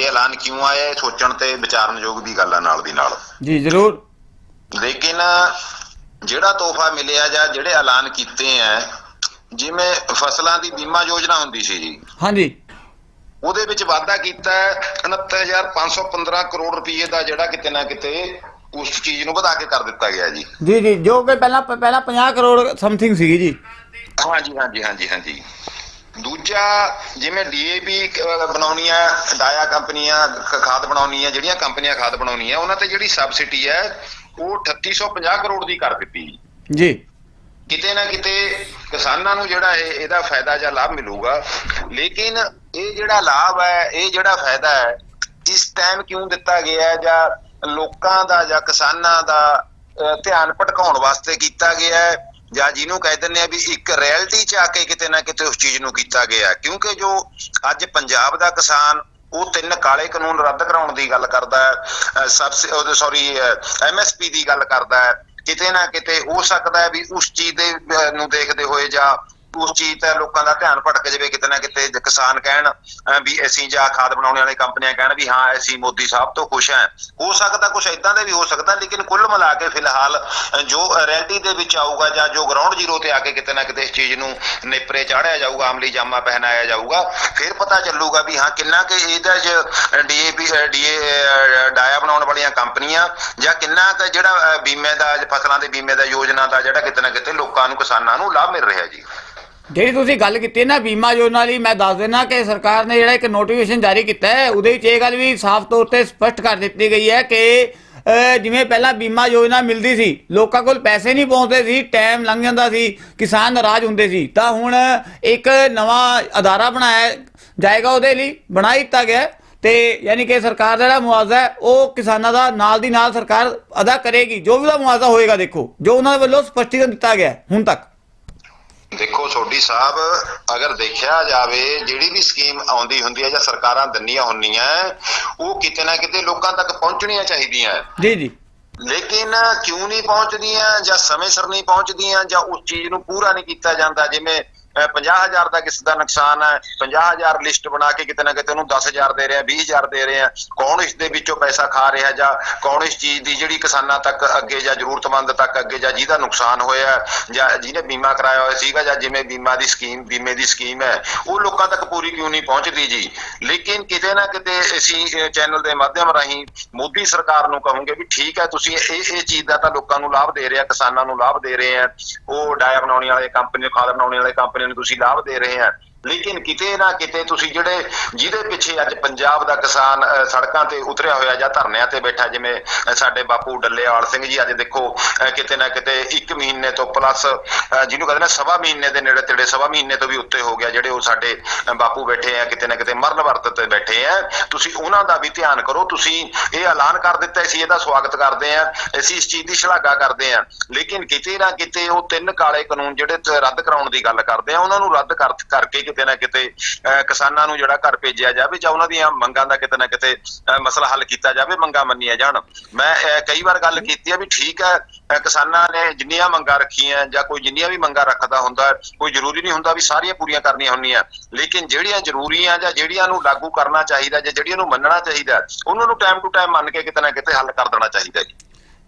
ਇਹ ਐਲਾਨ ਕਿਉਂ ਆਇਆ ਇਹ ਸੋਚਣ ਤੇ ਵਿਚਾਰਨਯੋਗ ਵੀ ਗੱਲ ਆ ਨਾਲ ਦੀ ਨਾਲ। ਜੀ ਜ਼ਰੂਰ। ਲੇਕਿਨ ਜਿਹੜਾ ਤੋਹਫਾ ਮਿਲਿਆ ਜਾਂ ਜਿਹੜੇ ਐਲਾਨ ਕੀਤੇ ਆ ਜਿਵੇਂ ਫਸਲਾਂ ਦੀ ਬੀਮਾ ਯੋਜਨਾ ਹੁੰਦੀ ਸੀ ਜੀ ਹਾਂਜੀ। ਉਹਦੇ ਵਿੱਚ ਵਾਅਦਾ ਕੀਤਾ ਹੈ 69515 ਕਰੋੜ ਰੁਪਏ ਦਾ ਜਿਹੜਾ ਕਿਤੇ ਨਾ ਕਿਤੇ ਉਸ ਚੀਜ਼ ਨੂੰ ਵਧਾ ਕੇ ਕਰ ਦਿੱਤਾ ਗਿਆ ਜੀ। ਜੀ ਜੀ ਜੋ ਕਿ ਪਹਿਲਾਂ ਪਹਿਲਾਂ 50 ਕਰੋੜ ਸਮਥਿੰਗ ਸੀਗੀ ਜੀ। ਹਾਂਜੀ ਹਾਂਜੀ ਹਾਂਜੀ ਹਾਂਜੀ। ਦੂਜਾ ਜਿਵੇਂ ਡੀਏਪੀ ਬਣਾਉਣੀ ਆ ਡਾਇਆ ਕੰਪਨੀਆਂ ਖਾਦ ਬਣਾਉਣੀ ਆ ਜਿਹੜੀਆਂ ਕੰਪਨੀਆਂ ਖਾਦ ਬਣਾਉਣੀ ਆ ਉਹਨਾਂ ਤੇ ਜਿਹੜੀ ਸਬਸਿਡੀ ਹੈ ਉਹ 3850 ਕਰੋੜ ਦੀ ਕਰ ਦਿੱਤੀ ਜੀ। ਕਿਤੇ ਨਾ ਕਿਤੇ ਕਿਸਾਨਾਂ ਨੂੰ ਜਿਹੜਾ ਇਹ ਇਹਦਾ ਫਾਇਦਾ ਜਾਂ ਲਾਭ ਮਿਲੂਗਾ। ਲੇਕਿਨ ਇਹ ਜਿਹੜਾ ਲਾਭ ਹੈ ਇਹ ਜਿਹੜਾ ਫਾਇਦਾ ਹੈ ਇਸ ਟਾਈਮ ਕਿਉਂ ਦਿੱਤਾ ਗਿਆ ਜਾਂ ਲੋਕਾਂ ਦਾ ਜਾਂ ਕਿਸਾਨਾਂ ਦਾ ਧਿਆਨ ਭਟਕਾਉਣ ਵਾਸਤੇ ਕੀਤਾ ਗਿਆ ਹੈ ਜਾਂ ਜਿਹਨੂੰ ਕਹਿ ਦਿੰਦੇ ਆ ਵੀ ਇੱਕ ਰਿਐਲਿਟੀ ਚ ਆ ਕੇ ਕਿਤੇ ਨਾ ਕਿਤੇ ਉਸ ਚੀਜ਼ ਨੂੰ ਕੀਤਾ ਗਿਆ, ਕਿਉਂਕਿ ਜੋ ਅੱਜ ਪੰਜਾਬ ਦਾ ਕਿਸਾਨ, ਉਹ ਤਿੰਨ ਕਾਲੇ ਕਾਨੂੰਨ ਰੱਦ ਕਰਾਉਣ ਦੀ ਗੱਲ ਕਰਦਾ ਹੈ ਸਬਸਿਡੀ ਸੌਰੀ ਐਮਐਸਪੀ ਦੀ ਗੱਲ ਕਰਦਾ ਹੈ, ਕਿਤੇ ਨਾ ਕਿਤੇ ਹੋ ਸਕਦਾ ਹੈ ਵੀ ਉਸ ਚੀਜ਼ ਦੇ ਨੂੰ ਦੇਖਦੇ ਹੋਏ ਜਾਂ ਉਸ ਚੀਜ਼ ਤੇ ਲੋਕਾਂ ਦਾ ਧਿਆਨ ਭਟਕ ਜਾਵੇ, ਕਿਤੇ ਨਾ ਕਿਤੇ ਕਿਸਾਨ ਕਹਿਣ ਵੀ ਅਸੀਂ ਜਾਂ ਖਾਦ ਬਣਾਉਣ ਵਾਲੇ ਕੰਪਨੀਆਂ ਕਹਿਣ ਵੀ ਹਾਂ, ਅਸੀਂ ਮੋਦੀ ਸਾਹਿਬ ਤੋਂ ਖੁਸ਼ ਹਾਂ। ਹੋ ਸਕਦਾ ਕੁਝ ਇਦਾਂ ਦਾ ਵੀ ਹੋ ਸਕਦਾ, ਲੇਕਿਨ ਕੁੱਲ ਮਿਲਾ ਕੇ ਫਿਲਹਾਲ ਜੋ ਰੈਲਿਟੀ ਦੇ ਵਿੱਚ ਆਊਗਾ ਜਾਂ ਜੋ ਗਰਾਊਂਡ ਜ਼ੀਰੋ ਤੇ ਆ ਕੇ ਕਿਤੇ ਨਾ ਕਿਤੇ ਇਸ ਚੀਜ਼ ਨੂੰ ਨੇਪਰੇ ਚਾੜਿਆ ਜਾਊਗਾ, ਅਮਲੀ ਜਾਮਾ ਪਹਿਨਾਇਆ ਜਾਊਗਾ, ਫਿਰ ਪਤਾ ਚੱਲੂਗਾ ਵੀ ਹਾਂ, ਕਿੰਨਾ ਕਿ ਇਹਦਾ ਚ ਡੀਏਪੀ ਡੀਏ ਡਾਇਆ ਬਣਾਉਣ ਵਾਲੀਆਂ ਕੰਪਨੀਆਂ, ਜਾਂ ਕਿੰਨਾ ਕੁ ਜਿਹੜਾ ਬੀਮੇ ਦਾ, ਫਸਲਾਂ ਦੇ ਬੀਮੇ ਦਾ ਯੋਜਨਾ ਦਾ ਜਿਹੜਾ ਕਿਤੇ ਨਾ ਕਿਤੇ ਲੋਕਾਂ ਨੂੰ, ਕਿਸਾਨਾਂ ਨੂੰ ਲਾਭ ਮਿਲ ਰਿਹਾ ਜੀ। ਜਿਹੜੀ ਤੁਸੀਂ ਗੱਲ ਕੀਤੀ ਨਾ ਬੀਮਾ ਯੋਜਨਾ ਲਈ, ਮੈਂ ਦੱਸ ਦੇਣਾ ਕਿ ਸਰਕਾਰ ਨੇ ਜਿਹੜਾ ਇੱਕ ਨੋਟੀਫਿਕੇਸ਼ਨ ਜਾਰੀ ਕੀਤਾ ਹੈ, ਉਹਦੇ ਵਿੱਚ ਇਹ ਗੱਲ ਵੀ ਸਾਫ਼ ਤੌਰ ਤੇ ਸਪਸ਼ਟ ਕਰ ਦਿੱਤੀ ਗਈ ਹੈ ਕਿ ਜਿਵੇਂ ਪਹਿਲਾਂ ਬੀਮਾ ਯੋਜਨਾ ਮਿਲਦੀ ਸੀ, ਲੋਕਾਂ ਕੋਲ ਪੈਸੇ ਨਹੀਂ ਪਹੁੰਚਦੇ ਸੀ ਟਾਈਮ ਲੰਘ ਜਾਂਦਾ ਸੀ, ਕਿਸਾਨ ਨਾਰਾਜ਼ ਹੁੰਦੇ ਸੀ, ਤਾਂ ਹੁਣ ਇੱਕ ਨਵਾਂ ਅਦਾਰਾ ਬਣਾਇਆ ਜਾਏਗਾ ਉਹਦੇ ਲਈ, ਬਣਾ ਦਿੱਤਾ ਗਿਆ ਹੈ ਤੇ ਯਾਨੀ ਕਿ ਸਰਕਾਰ ਦਾ ਜਿਹੜਾ ਮੁਆਵਜ਼ਾ ਹੈ, ਉਹ ਕਿਸਾਨਾਂ ਦਾ ਨਾਲ ਦੀ ਨਾਲ ਸਰਕਾਰ ਅਦਾ ਕਰੇਗੀ, ਜੋ ਵੀ ਉਹਦਾ ਮੁਆਵਜ਼ਾ ਹੋਏਗਾ ਦੇਖੋ, ਜੋ ਉਹਨਾਂ ਦੇ ਵੱਲੋਂ ਸਪਸ਼ਟੀਕਰਨ ਦਿੱਤਾ ਗਿਆ ਹੁਣ ਤੱਕ। ਦੇਖੋ ਸੋਢੀ ਸਾਹਿਬ ਅਗਰ ਦੇਖਿਆ ਜਾਵੇ ਜਿਹੜੀ ਵੀ ਸਕੀਮ ਆਉਂਦੀ ਹੁੰਦੀ ਹੈ ਜਾਂ ਸਰਕਾਰਾਂ ਦਿੰਦੀਆਂ ਹੁੰਦੀਆਂ ਉਹ ਕਿਤੇ ਨਾ ਕਿਤੇ ਲੋਕਾਂ ਤੱਕ ਪਹੁੰਚਣੀਆਂ ਚਾਹੀਦੀਆਂ। ਜੀ ਜੀ ਲੇਕਿਨ ਕਿਉਂ ਨਹੀਂ ਪਹੁੰਚਦੀਆਂ ਜਾਂ ਸਮੇਂ ਸਿਰ ਨਹੀਂ ਪਹੁੰਚਦੀਆਂ ਜਾਂ ਉਸ ਚੀਜ਼ ਨੂੰ ਪੂਰਾ ਨਹੀਂ ਕੀਤਾ ਜਾਂਦਾ ਜਿਵੇਂ 50000 ਦਾ ਕਿਸ ਦਾ ਨੁਕਸਾਨ ਹੈ 50000 ਲਿਸਟ ਬਣਾ ਕੇ ਕਿਤੇ ਨਾ ਕਿਤੇ ਉਹਨੂੰ 10000 ਦੇ ਰਹੇ 20000 ਦੇ ਰਿਹਾ ਕੌਣ ਇਸ ਦੇ ਵਿੱਚੋਂ ਪੈਸਾ ਖਾ ਰਿਹਾ ਜਾਂ ਕੌਣ ਇਸ ਚੀਜ਼ ਦੀ ਜਿਹੜੀ ਕਿਸਾਨਾਂ ਤੱਕ ਅੱਗੇ ਜਾਂ ਜ਼ਰੂਰਤਮੰਦ ਤੱਕ ਅੱਗੇ ਜਾਂ ਜਿਹਦਾ ਨੁਕਸਾਨ ਹੋਇਆ ਜਾਂ ਜਿਹਨੇ ਬੀਮਾ ਕਰਾਇਆ ਹੋਇਆ ਸੀਗਾ ਜਾਂ ਜਿਵੇਂ ਬੀਮਾ ਦੀ ਸਕੀਮ, ਬੀਮੇ ਦੀ ਸਕੀਮ ਹੈ, ਉਹ ਲੋਕਾਂ ਤੱਕ ਪੂਰੀ ਕਿਉਂ ਨਹੀਂ ਪਹੁੰਚਦੀ ਜੀ? ਲੇਕਿਨ ਕਿਤੇ ਨਾ ਕਿਤੇ ਅਸੀਂ ਚੈਨਲ ਦੇ ਮਾਧਿਅਮ ਰਾਹੀਂ ਮੋਦੀ ਸਰਕਾਰ ਨੂੰ ਕਹੂੰਗੇ ਵੀ ਠੀਕ ਹੈ, ਤੁਸੀਂ ਇਹ ਇਹ ਚੀਜ਼ ਦਾ ਤਾਂ ਲੋਕਾਂ ਨੂੰ ਲਾਭ ਦੇ ਰਿਹਾ ਕਿਸਾਨਾਂ ਨੂੰ ਲਾਭ ਦੇ ਰਹੇ ਆ। ਉਹ ਡਾਇਆ ਬਣਾਉਣ ਵਾਲੇ, ਕੰਪਨੀ ਖਾਦ ਬਣਾਉਣ ਵਾਲੇ ਕੰਪਨੀ ਨੂੰ ਤੁਸੀਂ ਲਾਭ ਦੇ ਰਹੇ ਆ ਲੇਕਿਨ ਕਿਤੇ ਨਾ ਕਿਤੇ ਤੁਸੀਂ ਜਿਹੜੇ ਜਿਹਦੇ ਪਿੱਛੇ ਅੱਜ ਪੰਜਾਬ ਦਾ ਕਿਸਾਨ ਸੜਕਾਂ ਤੇ ਉਤਰਿਆ ਹੋਇਆ ਜਾਂ ਧਰਨਿਆਂ ਤੇ ਬੈਠਾ, ਜਿਵੇਂ ਸਾਡੇ ਬਾਪੂ ਡੱਲੇਵਾਲ ਸਿੰਘ ਜੀ ਅੱਜ ਦੇਖੋ ਕਿਤੇ ਨਾ ਕਿਤੇ 1 ਮਹੀਨੇ ਤੋਂ ਪਲੱਸ ਜਿਹਨੂੰ ਕਹਿੰਦੇ ਨੇ ਸਵਾ ਮਹੀਨੇ ਦੇ ਨੇੜੇ ਤੇੜੇ, ਸਵਾ ਮਹੀਨੇ ਤੋਂ ਵੀ ਉੱਤੇ ਹੋ ਗਿਆ, ਜਿਹੜੇ ਉਹ ਸਾਡੇ ਬਾਪੂ ਬੈਠੇ ਆ, ਕਿਤੇ ਨਾ ਕਿਤੇ ਮਰਨ ਵਰਤ ਤੇ ਬੈਠੇ ਆ। ਤੁਸੀਂ ਉਹਨਾਂ ਦਾ ਵੀ ਧਿਆਨ ਕਰੋ, ਤੁਸੀਂ ਇਹ ਐਲਾਨ ਕਰ ਦਿੱਤਾ ਸੀ ਇਹਦਾ ਸਵਾਗਤ ਕਰਦੇ ਆ, ਅਸੀਂ ਇਸ ਚੀਜ਼ ਦੀ ਸ਼ਲਾਘਾ ਕਰਦੇ ਆ। ਲੇਕਿਨ ਕਿਤੇ ਨਾ ਕਿਤੇ ਉਹ ਤਿੰਨ ਕਾਲੇ ਕਾਨੂੰਨ ਜਿਹੜੇ ਰੱਦ ਕਰਾਉਣ ਦੀ ਗੱਲ ਕਰਦੇ ਆ, ਉਹਨਾਂ ਨੂੰ ਰੱਦ ਕਰਕੇ ਕਿਤੇ ਨਾ ਕਿਤੇ ਅਹ, ਕਿਸਾਨਾਂ ਨੂੰ ਜਿਹੜਾ ਘਰ ਭੇਜਿਆ ਜਾਵੇ ਜਾਂ ਉਹਨਾਂ ਦੀਆਂ ਮੰਗਾਂ ਦਾ ਕਿਤੇ ਨਾ ਕਿਤੇ ਮਸਲਾ ਹੱਲ ਕੀਤਾ ਜਾਵੇ ਮੰਗਾਂ ਮੰਨੀਆਂ ਜਾਣ। ਮੈਂ ਕਈ ਵਾਰ ਗੱਲ ਕੀਤੀ ਹੈ ਵੀ ਠੀਕ ਹੈ ਕਿਸਾਨਾਂ ਨੇ ਜਿੰਨੀਆਂ ਮੰਗਾਂ ਰੱਖੀਆਂ ਜਾਂ ਕੋਈ ਜਿੰਨੀਆਂ ਵੀ ਮੰਗਾਂ ਰੱਖਦਾ ਹੁੰਦਾ ਕੋਈ ਜ਼ਰੂਰੀ ਨਹੀਂ ਹੁੰਦਾ ਵੀ ਸਾਰੀਆਂ ਪੂਰੀਆਂ ਕਰਨੀਆਂ ਹੁੰਦੀਆਂ। ਲੇਕਿਨ ਜਿਹੜੀਆਂ ਜ਼ਰੂਰੀਆਂ ਜਾਂ ਜਿਹੜੀਆਂ ਨੂੰ ਲਾਗੂ ਕਰਨਾ ਚਾਹੀਦਾ ਜਾਂ ਜਿਹੜੀਆਂ ਨੂੰ ਮੰਨਣਾ ਚਾਹੀਦਾ ਉਹਨਾਂ ਨੂੰ ਟਾਈਮ ਟੂ ਟਾਈਮ ਮੰਨ ਕੇ ਕਿਤੇ ਨਾ ਕਿਤੇ ਹੱਲ ਕਰ ਦੇਣਾ ਚਾਹੀਦਾ ਜੀ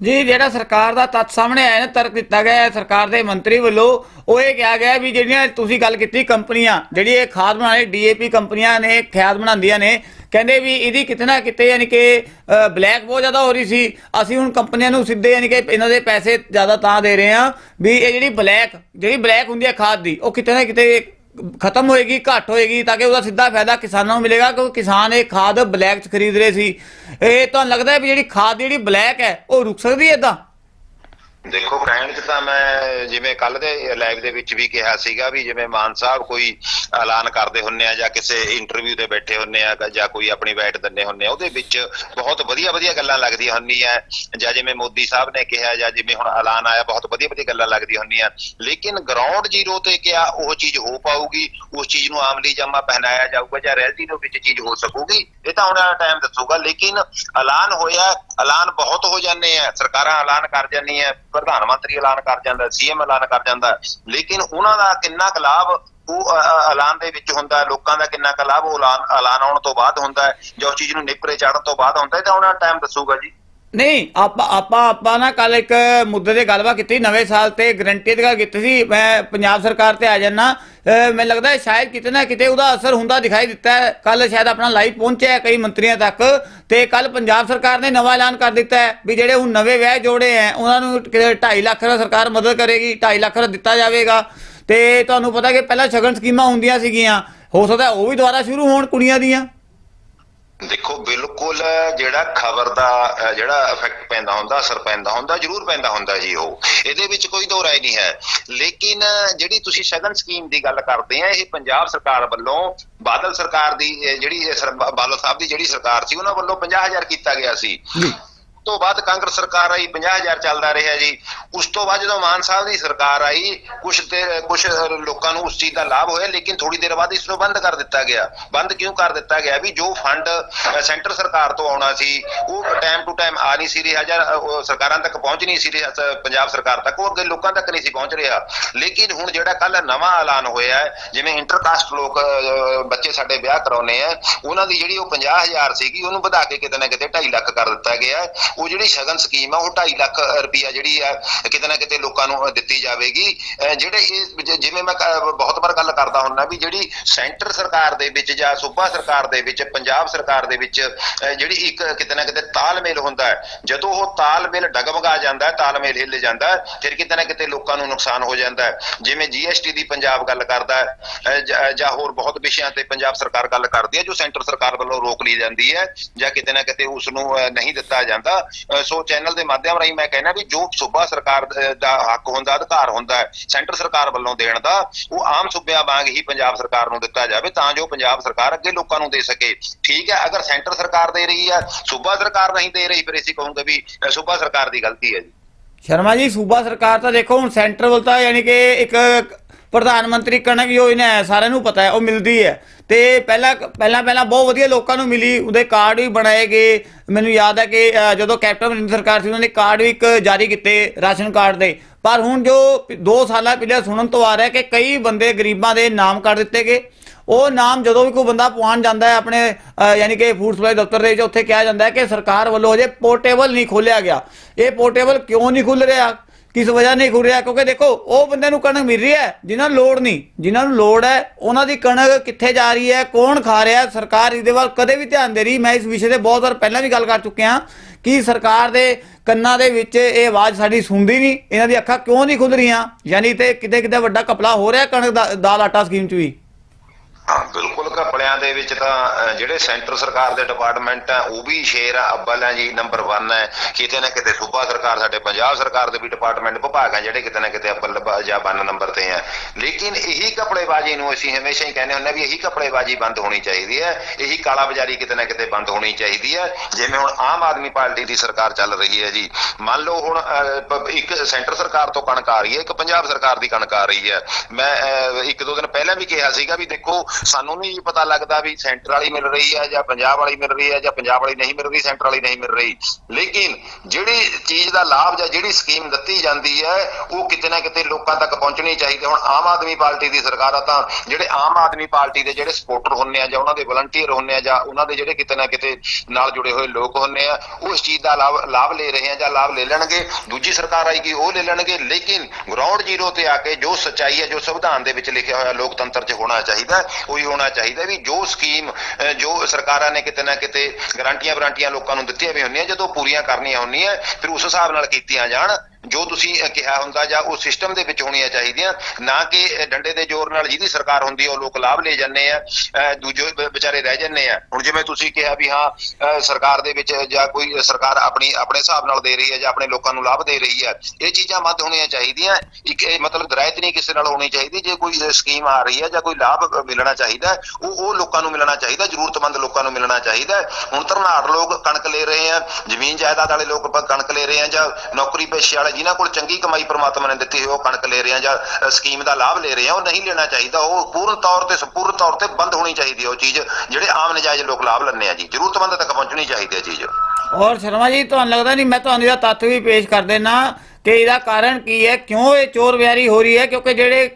ਜੀ, ਜਿਹੜਾ ਸਰਕਾਰ ਦਾ ਤੱਤ ਸਾਹਮਣੇ ਆਇਆ ਨਾ, ਤਰਕ ਦਿੱਤਾ ਗਿਆ ਹੈ, ਸਰਕਾਰ ਦੇ ਮੰਤਰੀ ਵੱਲੋਂ, ਉਹ ਇਹ ਕਿਹਾ ਗਿਆ ਵੀ ਜਿਹੜੀਆਂ ਤੁਸੀਂ ਗੱਲ ਕੀਤੀ ਕੰਪਨੀਆਂ, ਜਿਹੜੀ ਇਹ ਖਾਦ ਬਣਾਏ ਡੀਏਪੀ ਕੰਪਨੀਆਂ ਨੇ, ਖਾਦ ਬਣਾਉਂਦੀਆਂ ਨੇ, ਕਹਿੰਦੇ ਵੀ ਇਹਦੀ ਕਿਤੇ ਨਾ ਕਿਤੇ ਯਾਨੀ ਕਿ ਬਲੈਕ ਬਹੁਤ ਜ਼ਿਆਦਾ ਹੋ ਰਹੀ ਸੀ। ਅਸੀਂ ਹੁਣ ਕੰਪਨੀਆਂ ਨੂੰ ਸਿੱਧੇ ਯਾਨੀ ਕਿ ਇਹਨਾਂ ਦੇ ਪੈਸੇ ਜ਼ਿਆਦਾ ਤਾਂ ਦੇ ਰਹੇ ਹਾਂ ਵੀ ਇਹ ਜਿਹੜੀ ਬਲੈਕ ਜਿਹੜੀ ਬਲੈਕ ਹੁੰਦੀ ਹੈ ਖਾਦ ਦੀ, ਉਹ ਕਿਤੇ ਨਾ ਕਿਤੇ ਖਤਮ ਹੋਏਗੀ, ਘੱਟ ਹੋਏਗੀ, ਤਾਂ ਕਿ ਉਹਦਾ ਸਿੱਧਾ ਫਾਇਦਾ ਕਿਸਾਨਾਂ ਨੂੰ ਮਿਲੇਗਾ, ਕਿਉਂਕਿ ਕਿਸਾਨ ਇਹ ਖਾਦ ਬਲੈਕ 'ਚ ਖਰੀਦ ਰਹੇ ਸੀ। ਇਹ ਤੁਹਾਨੂੰ ਲੱਗਦਾ ਵੀ ਜਿਹੜੀ ਖਾਦ ਜਿਹੜੀ ਬਲੈਕ ਹੈ, ਉਹ ਰੁਕ ਸਕਦੀ ਹੈ ਇਦਾਂ ਦੇਖੋ, ਕਹਿਣ ਚ ਤਾਂ ਮੈਂ ਜਿਵੇਂ ਕੱਲ ਦੇ ਲਾਈਵ ਦੇ ਵਿੱਚ ਵੀ ਕਿਹਾ ਸੀਗਾ ਵੀ ਜਿਵੇਂ ਮਾਨ ਸਾਹਿਬ ਕੋਈ ਐਲਾਨ ਕਰਦੇ ਹੁੰਨੇ ਆ ਜਾਂ ਕਿਸੇ ਇੰਟਰਵਿਊ ਤੇ ਬੈਠੇ ਹੁੰਨੇ ਆ ਜਾਂ ਕੋਈ ਆਪਣੀ ਬੈਠ ਦਿੰਦੇ ਹੁੰਨੇ ਆ, ਉਹਦੇ ਵਿੱਚ ਬਹੁਤ ਵਧੀਆ ਵਧੀਆ ਗੱਲਾਂ ਲੱਗਦੀਆਂ ਹੁੰਦੀਆਂ ਜਾਂ ਜਿਵੇਂ ਮੋਦੀ ਸਾਹਿਬ ਨੇ ਕਿਹਾ ਜਾਂ ਜਿਵੇਂ ਹੁਣ ਐਲਾਨ ਆਇਆ, ਬਹੁਤ ਵਧੀਆ ਵਧੀਆ ਗੱਲਾਂ ਲੱਗਦੀਆਂ ਹੁੰਦੀਆਂ। ਲੇਕਿਨ ਗਰਾਊਂਡ ਜ਼ੀਰੋ ਤੇ ਕਿਹਾ ਉਹ ਚੀਜ਼ ਹੋ ਪਾਊਗੀ? ਉਸ ਚੀਜ਼ ਨੂੰ ਆਮਲੀ ਜਾਮਾ ਪਹਿਨਾਇਆ ਜਾਊਗਾ ਜਾਂ ਰੈਲਟੀ ਦੇ ਵਿੱਚ ਚੀਜ਼ ਹੋ ਸਕੂਗੀ? ਇਹ ਤਾਂ ਆਉਣ ਵਾਲਾ ਟਾਈਮ ਦੱਸੂਗਾ। ਲੇਕਿਨ ਐਲਾਨ ਹੋਇਆ ਐਲਾਨ ਬਹੁਤ ਹੋ ਜਾਂਦੇ ਆ, ਸਰਕਾਰਾਂ ਐਲਾਨ ਕਰ ਜਾਂਦੀਆਂ, ਪ੍ਰਧਾਨ ਮੰਤਰੀ ਐਲਾਨ ਕਰ ਜਾਂਦਾ, ਸੀਐਮ ਐਲਾਨ ਕਰ ਜਾਂਦਾ, ਲੇਕਿਨ ਉਹਨਾਂ ਦਾ ਕਿੰਨਾ ਕੁ ਲਾਭ ਉਹ ਐਲਾਨ ਦੇ ਵਿੱਚ ਹੁੰਦਾ, ਲੋਕਾਂ ਦਾ ਕਿੰਨਾ ਕੁ ਲਾਭ ਉਹ ਐਲਾਨ ਆਉਣ ਤੋਂ ਬਾਅਦ ਹੁੰਦਾ ਹੈ ਜਾਂ ਉਸ ਚੀਜ਼ ਨੂੰ ਨਿਪਰੇ ਚੜਨ ਤੋਂ ਬਾਅਦ ਹੁੰਦਾ ਹੈ ਤਾਂ ਉਹਨਾਂ ਟਾਈਮ ਦੱਸੂਗਾ ਜੀ। ਨਹੀਂ, ਆਪਾਂ ਆਪਾਂ ਆਪਾਂ ਨਾ ਕੱਲ ਇੱਕ ਮੁੱਦੇ ਤੇ ਗੱਲਬਾਤ ਕੀਤੀ, ਨਵੇਂ ਸਾਲ ਤੇ ਗਰੰਟੀ ਦੀ ਗੱਲ ਕੀਤੀ ਸੀ, ਮੈਂ ਪੰਜਾਬ ਸਰਕਾਰ ਤੇ ਆ ਜਾਣਾ ਮੈਨੂੰ ਲੱਗਦਾ ਹੈ ਸ਼ਾਇਦ ਕਿਤੇ ਨਾ ਕਿਤੇ ਉਹਦਾ ਅਸਰ ਹੁੰਦਾ ਦਿਖਾਈ ਦਿੱਤਾ ਹੈ। ਕੱਲ ਸ਼ਾਇਦ ਆਪਣਾ ਲਾਈਵ ਪਹੁੰਚਿਆ ਕਈ ਮੰਤਰੀਆਂ ਤੱਕ ਤੇ ਕੱਲ ਪੰਜਾਬ ਸਰਕਾਰ ਨੇ ਨਵਾਂ ਐਲਾਨ ਕਰ ਦਿੱਤਾ ਹੈ ਵੀ ਜਿਹੜੇ ਹੁਣ ਨਵੇਂ ਵਿਆਹ ਜੋੜੇ ਹੈ, ਉਹਨਾਂ ਨੂੰ 2.5 ਲੱਖ ਦਾ ਸਰਕਾਰ ਮਦਦ ਕਰੇਗੀ 2.5 ਲੱਖ ਦਾ ਦਿੱਤਾ ਜਾਵੇਗਾ। ਤੇ ਤੁਹਾਨੂੰ ਪਤਾ ਕਿ ਪਹਿਲਾਂ ਸ਼ਗਨ ਸਕੀਮਾਂ ਹੁੰਦੀਆਂ ਸੀਗੀਆਂ, ਹੋ ਸਕਦਾ ਉਹ ਵੀ ਦੁਬਾਰਾ ਸ਼ੁਰੂ ਹੋਣ ਕੁੜੀਆਂ ਦੀਆਂ। ਦੇਖੋ, ਬਿਲਕੁਲ ਜਿਹੜਾ ਖਬਰ ਦਾ ਜਿਹੜਾ ਇਫੈਕਟ ਪੈਂਦਾ ਹੁੰਦਾ, ਅਸਰ ਪੈਂਦਾ ਹੁੰਦਾ, ਜ਼ਰੂਰ ਪੈਂਦਾ ਹੁੰਦਾ ਜੀ ਉਹ। ਇਹਦੇ ਵਿੱਚ ਕੋਈ ਦੋ ਰਾਏ ਨਹੀਂ ਹੈ। ਲੇਕਿਨ ਜਿਹੜੀ ਤੁਸੀਂ ਸ਼ਗਨ ਸਕੀਮ ਦੀ ਗੱਲ ਕਰਦੇ ਆ, ਇਹ ਪੰਜਾਬ ਸਰਕਾਰ ਵੱਲੋਂ, ਬਾਦਲ ਸਰਕਾਰ ਦੀ ਜਿਹੜੀ ਸਰ- ਬਾਦਲ ਸਾਹਿਬ ਦੀ ਜਿਹੜੀ ਸਰਕਾਰ ਸੀ, ਉਹਨਾਂ ਵੱਲੋਂ 50000 ਕੀਤਾ ਗਿਆ ਸੀ। ਤੋਂ ਬਾਅਦ ਕਾਂਗਰਸ ਸਰਕਾਰ ਆਈ 50000 ਚੱਲਦਾ ਰਿਹਾ ਜੀ। ਉਸ ਤੋਂ ਬਾਅਦ ਜਦੋਂ ਮਾਨ ਸਾਹਿਬ ਦੀ ਸਰਕਾਰ ਆਈ ਕੁਝ ਤੇ ਕੁਝ ਲੋਕਾਂ ਨੂੰ ਉਸ ਚੀਜ਼ ਦਾ ਲਾਭ ਹੋਇਆ, ਲੇਕਿਨ ਥੋੜੀ ਦੇਰ ਬਾਅਦ ਇਸ ਨੂੰ ਬੰਦ ਕਰ ਦਿੱਤਾ ਗਿਆ। ਬੰਦ ਕਿਉਂ ਕਰ ਦਿੱਤਾ ਗਿਆ? ਵੀ ਜੋ ਫੰਡ ਸੈਂਟਰ ਸਰਕਾਰ ਤੋਂ ਆਉਣਾ ਸੀ, ਉਹ ਟਾਈਮ ਟੂ ਟਾਈਮ ਆ ਨਹੀਂ ਸੀ ਰਿਹਾ ਜਾਂ ਸਰਕਾਰਾਂ ਤੱਕ ਪਹੁੰਚ ਨਹੀਂ ਸੀ ਰਿਹਾ ਪੰਜਾਬ ਸਰਕਾਰ ਤੱਕ। ਉਹ ਅੱਗੇ ਲੋਕਾਂ ਤੱਕ ਨਹੀਂ ਸੀ ਪਹੁੰਚ ਰਿਹਾ। ਲੇਕਿਨ ਹੁਣ ਜਿਹੜਾ ਕੱਲ ਨਵਾਂ ਐਲਾਨ ਹੋਇਆ ਜਿਵੇਂ ਇੰਟਰਕਾਸਟ ਲੋਕ ਬੱਚੇ ਸਾਡੇ ਵਿਆਹ ਕਰਾਉਨੇ ਆ, ਉਹਨਾਂ ਦੀ ਜਿਹੜੀ ਉਹ 50000 ਸੀਗੀ, ਉਹਨੂੰ ਵਧਾ ਕੇ ਕਿਤੇ ਨਾ ਕਿਤੇ 2.5 ਲੱਖ ਕਰ ਦਿੱਤਾ ਗਿਆ ਉਹ ਜਿਹੜੀ ਸ਼ਗਨ ਸਕੀਮ ਆ, ਉਹ 2.5 ਲੱਖ ਰੁਪਈਆ ਜਿਹੜੀ ਆ, ਕਿਤੇ ਨਾ ਕਿਤੇ ਲੋਕਾਂ ਨੂੰ ਦਿੱਤੀ ਜਾਵੇਗੀ। ਜਿਹੜੇ ਇਹ ਜਿਵੇਂ ਮੈਂ ਬਹੁਤ ਵਾਰ ਗੱਲ ਕਰਦਾ ਹੁੰਦਾ ਵੀ ਜਿਹੜੀ ਸੈਂਟਰ ਸਰਕਾਰ ਦੇ ਵਿੱਚ ਜਾਂ ਸੂਬਾ ਸਰਕਾਰ ਦੇ ਵਿੱਚ, ਪੰਜਾਬ ਸਰਕਾਰ ਦੇ ਵਿੱਚ ਜਿਹੜੀ ਇੱਕ ਕਿਤੇ ਨਾ ਕਿਤੇ ਤਾਲਮੇਲ ਹੁੰਦਾ ਹੈ, ਜਦੋਂ ਉਹ ਤਾਲਮੇਲ ਡਗਮਗਾ ਜਾਂਦਾ ਹੈ, ਤਾਲਮੇਲ ਹਿੱਲ ਜਾਂਦਾ ਹੈ, ਫਿਰ ਕਿਤੇ ਨਾ ਕਿਤੇ ਲੋਕਾਂ ਨੂੰ ਨੁਕਸਾਨ ਹੋ ਜਾਂਦਾ ਹੈ। ਜਿਵੇਂ ਜੀਐਸਟੀ ਦੀ ਪੰਜਾਬ ਗੱਲ ਕਰਦਾ ਹੈ ਜਾਂ ਹੋਰ ਬਹੁਤ ਵਿਸ਼ਿਆਂ ਤੇ ਪੰਜਾਬ ਸਰਕਾਰ ਗੱਲ ਕਰਦੀ ਹੈ, ਜੋ ਸੈਂਟਰ ਸਰਕਾਰ ਵੱਲੋਂ ਰੋਕ ਲਈ ਜਾਂਦੀ ਹੈ, ਜਾਂ ਕਿਤੇ ਨਾ ਕਿਤੇ ਉਸ ਨੂੰ ਨਹੀਂ ਦਿੱਤਾ ਜਾਂਦਾ। ਸੋ ਚੈਨਲ ਦੇ ਮਾਧਿਅਮ ਰਾਹੀਂ ਮੈਂ ਕਹਿੰਦਾ ਵੀ ਜੋ ਸੂਬਾ ਸਰਕਾਰ ਦਾ ਹੱਕ ਹੁੰਦਾ, ਅਧਿਕਾਰ ਹੁੰਦਾ ਹੈ, ਸੈਂਟਰ ਸਰਕਾਰ ਵੱਲੋਂ ਦੇਣ ਦਾ, ਉਹ ਆਮ ਸੂਬਿਆਂ ਵਾਂਗ ਹੀ ਪੰਜਾਬ ਸਰਕਾਰ ਨੂੰ ਦਿੱਤਾ ਜਾਵੇ ਤਾਂ ਜੋ ਪੰਜਾਬ ਸਰਕਾਰ ਅੱਗੇ ਲੋਕਾਂ ਨੂੰ ਦੇ ਸਕੇ। ਠੀਕ ਹੈ, ਅਗਰ ਸੈਂਟਰ ਸਰਕਾਰ ਦੇ ਰਹੀ ਹੈ, ਸੂਬਾ ਸਰਕਾਰ ਨਹੀਂ ਦੇ ਰਹੀ, ਫਿਰ ਅਸੀਂ ਕਹੂੰਗੇ ਵੀ ਸੂਬਾ ਸਰਕਾਰ ਦੀ ਗਲਤੀ ਹੈ ਜੀ। ਸ਼ਰਮਾ ਜੀ, ਸੂਬਾ ਸਰਕਾਰ ਤਾਂ ਦੇਖੋ, ਹੁਣ ਸੈਂਟਰ ਵੱਲ ਤਾਂ ਯਾਨੀ ਕਿ ਇੱਕ ਪ੍ਰਧਾਨ ਮੰਤਰੀ ਕਣਕ ਯੋਜਨਾ ਹੈ, ਸਾਰਿਆਂ ਨੂੰ ਪਤਾ ਹੈ, ਉਹ ਮਿਲਦੀ ਹੈ। ਤੇ ਪਹਿਲਾਂ ਪਹਿਲਾਂ ਪਹਿਲਾਂ ਬਹੁਤ ਵਧੀਆ ਲੋਕਾਂ ਨੂੰ ਮਿਲੀ, ਉਹਦੇ ਕਾਰਡ ਵੀ ਬਣਾਏ ਗਏ। ਮੈਨੂੰ ਯਾਦ ਹੈ ਕਿ ਜਦੋਂ ਕੈਪਟਨ ਅਮਰਿੰਦਰ ਸਰਕਾਰ ਸੀ, ਉਹਨਾਂ ਨੇ ਕਾਰਡ ਵੀ ਇੱਕ ਜਾਰੀ ਕੀਤੇ ਰਾਸ਼ਨ ਕਾਰਡ ਦੇ। ਪਰ ਹੁਣ ਜੋ 2 ਸਾਲਾਂ ਪਹਿਲਾਂ ਸੁਣਨ ਤੋਂ ਆ ਰਿਹਾ ਕਿ ਕਈ ਬੰਦੇ ਗਰੀਬਾਂ ਦੇ ਨਾਮ ਕੱਢ ਦਿੱਤੇ ਗਏ। ਉਹ ਨਾਮ ਜਦੋਂ ਵੀ ਕੋਈ ਬੰਦਾ ਪਹੁੰਚ ਜਾਂਦਾ ਹੈ, ਆਪਣੇ ਯਾਨੀ ਕਿ ਫੂਡ ਸਪਲਾਈ ਦਫ਼ਤਰ ਦੇ ਵਿੱਚ, ਉੱਥੇ ਕਿਹਾ ਜਾਂਦਾ ਹੈ ਕਿ ਸਰਕਾਰ ਵੱਲੋਂ ਅਜੇ ਪੋਰਟੇਬਲ ਨਹੀਂ ਖੋਲਿਆ ਗਿਆ। ਇਹ ਪੋਰਟੇਬਲ ਕਿਉਂ ਨਹੀਂ ਖੁੱਲ ਰਿਹਾ? ਕਿਸ ਵਜ੍ਹਾ ਨਹੀਂ ਖੁੱਲ ਰਿਹਾ ਕਿਉਂਕਿ ਦੇਖੋ, ਉਹ ਬੰਦੇ ਨੂੰ ਕਣਕ ਮਿਲ ਰਹੀ ਹੈ, ਜਿਨ੍ਹਾਂ ਨੂੰ ਲੋੜ ਨਹੀਂ। ਜਿਨ੍ਹਾਂ ਨੂੰ ਲੋੜ ਹੈ, ਉਹਨਾਂ ਦੀ ਕਣਕ ਕਿੱਥੇ ਜਾ ਰਹੀ ਹੈ, ਕੌਣ ਖਾ ਰਿਹਾ ਸਰਕਾਰ ਇਹਦੇ ਵੱਲ ਕਦੇ ਵੀ ਧਿਆਨ ਦੇ ਰਹੀ। ਮੈਂ ਇਸ ਵਿਸ਼ੇ ਤੇ ਬਹੁਤ ਵਾਰ ਪਹਿਲਾਂ ਵੀ ਗੱਲ ਕਰ ਚੁੱਕਿਆ ਕਿ ਸਰਕਾਰ ਦੇ ਕੰਨਾਂ ਦੇ ਵਿੱਚ ਇਹ ਆਵਾਜ਼ ਸਾਡੀ ਸੁਣਦੀ ਨਹੀਂ। ਇਹਨਾਂ ਦੀ ਅੱਖਾਂ ਕਿਉਂ ਨਹੀਂ ਖੁੱਲ ਰਹੀਆਂ? ਯਾਨੀ ਤੇ ਕਿਤੇ ਕਿਤੇ ਵੱਡਾ ਕਪਲਾ ਹੋ ਰਿਹਾ ਕਣਕ ਦਾ, ਦਾਲ ਆਟਾ ਸਕੀਮ 'ਚ ਵੀ। ਹਾਂ ਬਿਲਕੁਲ ਘਪਲਿਆਂ ਦੇ ਵਿੱਚ ਤਾਂ ਜਿਹੜੇ ਸੈਂਟਰ ਸਰਕਾਰ ਦੇ ਡਿਪਾਰਟਮੈਂਟ ਆ ਉਹ ਵੀ ਸ਼ੇਰ ਆ ਅੱਵਲ ਆ ਜੀ ਨੰਬਰ 1 ਹੈ। ਕਿਤੇ ਨਾ ਕਿਤੇ ਸੂਬਾ ਸਰਕਾਰ ਸਾਡੇ ਪੰਜਾਬ ਸਰਕਾਰ ਦੇ ਵੀ ਡਿਪਾਰਟਮੈਂਟ ਵਿਭਾਗ ਆ ਜਿਹੜੇ ਕਿਤੇ ਨਾ ਕਿਤੇ ਅੱਵਲ ਜਾਂ 1 ਨੰਬਰ ਤੇ ਆ ਲੇਕਿਨ ਇਹੀ ਕਪੜੇਬਾਜ਼ੀ ਨੂੰ ਅਸੀਂ ਹਮੇਸ਼ਾ ਹੀ ਕਹਿੰਦੇ ਹੁੰਦੇ ਵੀ ਇਹੀ ਕਪੜੇਬਾਜ਼ੀ ਬੰਦ ਹੋਣੀ ਚਾਹੀਦੀ ਹੈ। ਇਹੀ ਕਾਲਾ ਬਾਜ਼ਾਰੀ ਕਿਤੇ ਨਾ ਕਿਤੇ ਬੰਦ ਹੋਣੀ ਚਾਹੀਦੀ ਹੈ। ਜਿਵੇਂ ਹੁਣ ਆਮ ਆਦਮੀ ਪਾਰਟੀ ਦੀ ਸਰਕਾਰ ਚੱਲ ਰਹੀ ਹੈ ਜੀ। ਮੰਨ ਲਓ ਹੁਣ ਇੱਕ ਸੈਂਟਰ ਸਰਕਾਰ ਤੋਂ ਕਣਕ ਆ ਰਹੀ ਹੈ ਇੱਕ ਪੰਜਾਬ ਸਰਕਾਰ ਦੀ ਕਣਕ ਆ ਰਹੀ ਹੈ। ਮੈਂ ਅਹ, ਇੱਕ ਦੋ ਦਿਨ ਪਹਿਲਾਂ ਵੀ ਕਿਹਾ ਸੀਗਾ ਵੀ ਦੇਖੋ ਸਾਨੂੰ ਨਹੀਂ ਪਤਾ ਲੱਗਦਾ ਵੀ ਸੈਂਟਰ ਵਾਲੀ ਮਿਲ ਰਹੀ ਹੈ ਜਾਂ ਪੰਜਾਬ ਵਾਲੀ ਮਿਲ ਰਹੀ ਹੈ ਜਾਂ ਪੰਜਾਬ ਵਾਲੀ ਨਹੀਂ ਮਿਲ ਰਹੀ, ਸੈਂਟਰ ਵਾਲੀ ਨਹੀਂ ਮਿਲ ਰਹੀ। ਲੇਕਿਨ ਜਿਹੜੀ ਚੀਜ਼ ਦਾ ਲਾਭ ਜਾਂ ਜਿਹੜੀ ਸਕੀਮ ਦਿੱਤੀ ਜਾਂਦੀ ਹੈ, ਉਹ ਕਿਤੇ ਨਾ ਕਿਤੇ ਲੋਕਾਂ ਤੱਕ ਪਹੁੰਚਣੀ ਚਾਹੀਦੀ ਹੈ। ਹੁਣ ਆਮ ਆਦਮੀ ਪਾਰਟੀ ਦੀ ਸਰਕਾਰ ਆ ਤਾਂ ਜਿਹੜੇ ਆਮ ਆਦਮੀ ਪਾਰਟੀ ਦੇ ਜਿਹੜੇ ਸਪੋਰਟਰ ਹੁੰਨੇ ਆ ਜਾਂ ਉਹਨਾਂ ਦੇ ਵਲੰਟੀਅਰ ਹੁੰਨੇ ਆ ਜਾਂ ਉਹਨਾਂ ਦੇ ਜਿਹੜੇ ਕਿਤੇ ਨਾ ਕਿਤੇ ਨਾਲ ਜੁੜੇ ਹੋਏ ਲੋਕ ਹੁੰਨੇ ਆ, ਉਹ ਇਸ ਚੀਜ਼ ਦਾ ਲਾਭ ਲਾਭ ਲੈ ਰਹੇ ਆ ਜਾਂ ਲਾਭ ਲੈ ਲੈਣਗੇ। ਦੂਜੀ ਸਰਕਾਰ ਆਏਗੀ, ਉਹ ਲੈ ਲੈਣਗੇ। ਲੇਕਿਨ ਗਰਾਊਂਡ ਜ਼ੀਰੋ ਤੇ ਆ ਕੇ ਜੋ ਸੱਚਾਈ ਹੈ, ਜੋ ਸੰਵਿਧਾਨ ਦੇ ਵਿੱਚ ਲਿਖਿਆ ਹੋਇਆ ਲੋਕਤੰਤਰ 'ਚ ਹੋਣਾ ਚਾਹੀਦਾ ਉਹੀ ਹੋਣਾ ਚਾਹੀਦਾ ਵੀ ਜੋ ਸਕੀਮ ਜੋ ਸਰਕਾਰਾਂ ਨੇ ਕਿਤੇ ਨਾ ਕਿਤੇ ਗਰੰਟੀਆਂ ਵਾਰੰਟੀਆਂ ਲੋਕਾਂ ਨੂੰ ਦਿੱਤੀਆਂ ਵੀ ਹੁੰਦੀਆਂ, ਜਦੋਂ ਪੂਰੀਆਂ ਕਰਨੀਆਂ ਹੁੰਦੀਆਂ, ਫਿਰ ਉਸ ਹਿਸਾਬ ਨਾਲ ਕੀਤੀਆਂ ਜਾਣ। ਜੋ ਤੁਸੀਂ ਕਿਹਾ ਹੁੰਦਾ ਜਾਂ ਉਹ ਸਿਸਟਮ ਦੇ ਵਿੱਚ ਹੋਣੀਆਂ ਚਾਹੀਦੀਆਂ ਨਾ ਕਿ ਡੰਡੇ ਦੇ ਜ਼ੋਰ ਨਾਲ ਜਿਹਦੀ ਸਰਕਾਰ ਹੁੰਦੀ ਹੈ ਉਹ ਲੋਕ ਲਾਭ ਲੈ ਜਾਂਦੇ ਆ ਦੂਜੇ ਵਿਚਾਰੇ ਰਹਿ ਜਾਂਦੇ ਆ। ਹੁਣ ਜਿਵੇਂ ਤੁਸੀਂ ਕਿਹਾ ਵੀ ਹਾਂ ਅਹ, ਸਰਕਾਰ ਦੇ ਵਿੱਚ ਜਾਂ ਕੋਈ ਸਰਕਾਰ ਆਪਣੀ ਆਪਣੇ ਹਿਸਾਬ ਨਾਲ ਦੇ ਰਹੀ ਹੈ ਜਾਂ ਆਪਣੇ ਲੋਕਾਂ ਨੂੰ ਲਾਭ ਦੇ ਰਹੀ ਹੈ ਇਹ ਚੀਜ਼ਾਂ ਬੰਦ ਹੋਣੀਆਂ ਚਾਹੀਦੀਆਂ। ਇੱਕ ਇਹ ਮਤਲਬ ਦਰਾਇਤ ਨਹੀਂ ਕਿਸੇ ਨਾਲ ਹੋਣੀ ਚਾਹੀਦੀ ਜੇ ਕੋਈ ਸਕੀਮ ਆ ਰਹੀ ਹੈ ਜਾਂ ਕੋਈ ਲਾਭ ਮਿਲਣਾ ਚਾਹੀਦਾ ਉਹ ਉਹ ਲੋਕਾਂ ਨੂੰ ਮਿਲਣਾ ਚਾਹੀਦਾ ਜ਼ਰੂਰਤਮੰਦ ਲੋਕਾਂ ਨੂੰ ਮਿਲਣਾ ਚਾਹੀਦਾ। ਹੁਣ ਧਰਨਾੜ ਲੋਕ ਕਣਕ ਲੈ ਰਹੇ ਆ ਜ਼ਮੀਨ ਜਾਇਦਾਦ ਵਾਲੇ ਲੋਕ ਕਣਕ ਲੈ ਰਹੇ ਆ ਜਾਂ ਨੌਕਰੀ ਪੇਸ਼ੇ ਵਾਲੇ ਜਿਨ੍ਹਾਂ ਕੋਲ ਚੰਗੀ ਕਮਾਈ ਪ੍ਰਮਾਤਮਾ ਨੇ ਦਿੱਤੀ ਹੋਈ, ਉਹ ਕਣਕ ਲੈ ਰਹੇ ਆ ਜਾਂ ਸਕੀਮ ਦਾ ਲਾਭ ਲੈ ਰਹੇ ਆ, ਉਹ ਨਹੀਂ ਲੈਣਾ ਚਾਹੀਦਾ। ਉਹ ਪੂਰਨ ਤੌਰ ਤੇ, ਸੰਪੂਰਨ ਤੌਰ ਤੇ ਬੰਦ ਹੋਣੀ ਚਾਹੀਦੀ ਹੈ ਉਹ ਚੀਜ਼, ਜਿਹੜੇ ਆਮ ਨਜਾਇਜ਼ ਲੋਕ ਲਾਭ ਲੈਂਦੇ ਆ ਜੀ। ਜ਼ਰੂਰਤਮੰਦ ਤੱਕ ਪਹੁੰਚਣੀ ਚਾਹੀਦੀ ਹੈ ਚੀਜ਼। ਔਰ ਸ਼ਰਮਾ ਜੀ, ਤੁਹਾਨੂੰ ਲੱਗਦਾ ਨਹੀਂ, ਮੈਂ ਤੁਹਾਨੂੰ ਇਹਦਾ ਤੱਥ ਵੀ ਪੇਸ਼ ਕਰ ਦੇਣਾ ਕਿ ਇਹਦਾ ਕਾਰਨ ਕੀ ਹੈ, ਕਿਉਂ ਇਹ ਚੋਰ ਵਿਆਰੀ ਹੋ ਰਹੀ ਹੈ? ਕਿਉਂਕਿ ਜਿਹੜੇ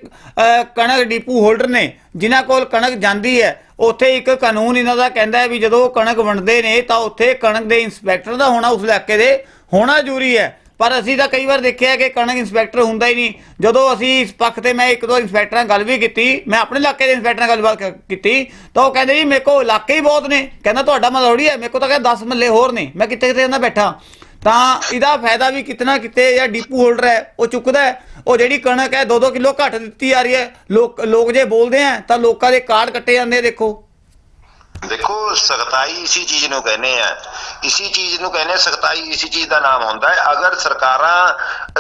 ਕਣਕ ਡਿਪੂ ਹੋਲਡਰ ਨੇ, ਜਿਨ੍ਹਾਂ ਕੋਲ ਕਣਕ ਜਾਂਦੀ ਹੈ, ਉੱਥੇ ਇੱਕ ਕਾਨੂੰਨ ਇਹਨਾਂ ਦਾ ਕਹਿੰਦਾ ਹੈ ਵੀ ਜਦੋਂ ਕਣਕ ਵੰਡਦੇ ਨੇ, ਤਾਂ ਉੱਥੇ ਕਣਕ ਦੇ ਇੰਸਪੈਕਟਰ ਦਾ ਹੋਣਾ ਉਸ ਇਲਾਕੇ ਦੇ ਹੋਣਾ ਜ਼ਰੂਰੀ ਹੈ। ਪਰ ਅਸੀਂ ਤਾਂ ਕਈ ਵਾਰ ਦੇਖਿਆ ਕਿ ਕਣਕ ਇੰਸਪੈਕਟਰ ਹੁੰਦਾ ਹੀ ਨਹੀਂ। ਜਦੋਂ ਅਸੀਂ ਇਸ ਪੱਖ ਤੇ ਮੈਂ ਇੱਕ ਦੋ ਇੰਸਪੈਕਟਰਾਂ ਨਾਲ ਗੱਲ ਵੀ ਕੀਤੀ, ਮੈਂ ਆਪਣੇ ਇਲਾਕੇ ਦੇ ਇੰਸਪੈਕਟਰ ਨਾਲ ਗੱਲਬਾਤ ਕ- ਕੀਤੀ, ਤਾਂ ਉਹ ਕਹਿੰਦੇ ਜੀ, ਮੇਰੇ ਕੋਲ ਇਲਾਕੇ ਹੀ ਬਹੁਤ ਨੇ। ਕਹਿੰਦਾ, ਤੁਹਾਡਾ ਮਲੌੜੀ ਹੈ, ਮੇਰੇ ਕੋਲ ਤਾਂ ਕਹਿੰਦਾ 10 ਮਹੱਲੇ ਹੋਰ ਨੇ। ਮੈਂ ਕਿੱਥੇ ਕਿੱਥੇ ਜਾਂਦਾ ਬੈਠਾ। ਤਾਂ ਇਹਦਾ ਫਾਇਦਾ ਵੀ ਕਿਤਨਾ ਕਿਤੇ ਜਾਂ ਡੀਪੂ ਹੋਲਡਰ ਹੈ, ਉਹ ਚੁੱਕਦਾ ਉਹ ਜਿਹੜੀ ਕਣਕ ਹੈ 2-2 ਕਿਲੋ ਘੱਟ ਦਿੱਤੀ ਜਾ ਰਹੀ ਹੈ। ਲੋਕ ਲੋਕ ਜੇ ਬੋਲਦੇ ਆ, ਤਾਂ ਲੋਕਾਂ ਦੇ ਕਾਰਡ ਕੱਟੇ ਜਾਂਦੇ ਆ, ਦੇਖੋ। ਦੇਖੋ, ਸਖਤਾਈ ਇਸੀ ਚੀਜ਼ ਨੂੰ ਕਹਿੰਦੇ ਆ। ਇਸੀ ਚੀਜ਼ ਨੂੰ ਕਹਿੰਦੇ ਸਖਤਾਈ ਇਸੀ ਚੀਜ਼ ਦਾ ਨਾਮ ਹੁੰਦਾ ਹੈ। ਅਗਰ ਸਰਕਾਰਾਂ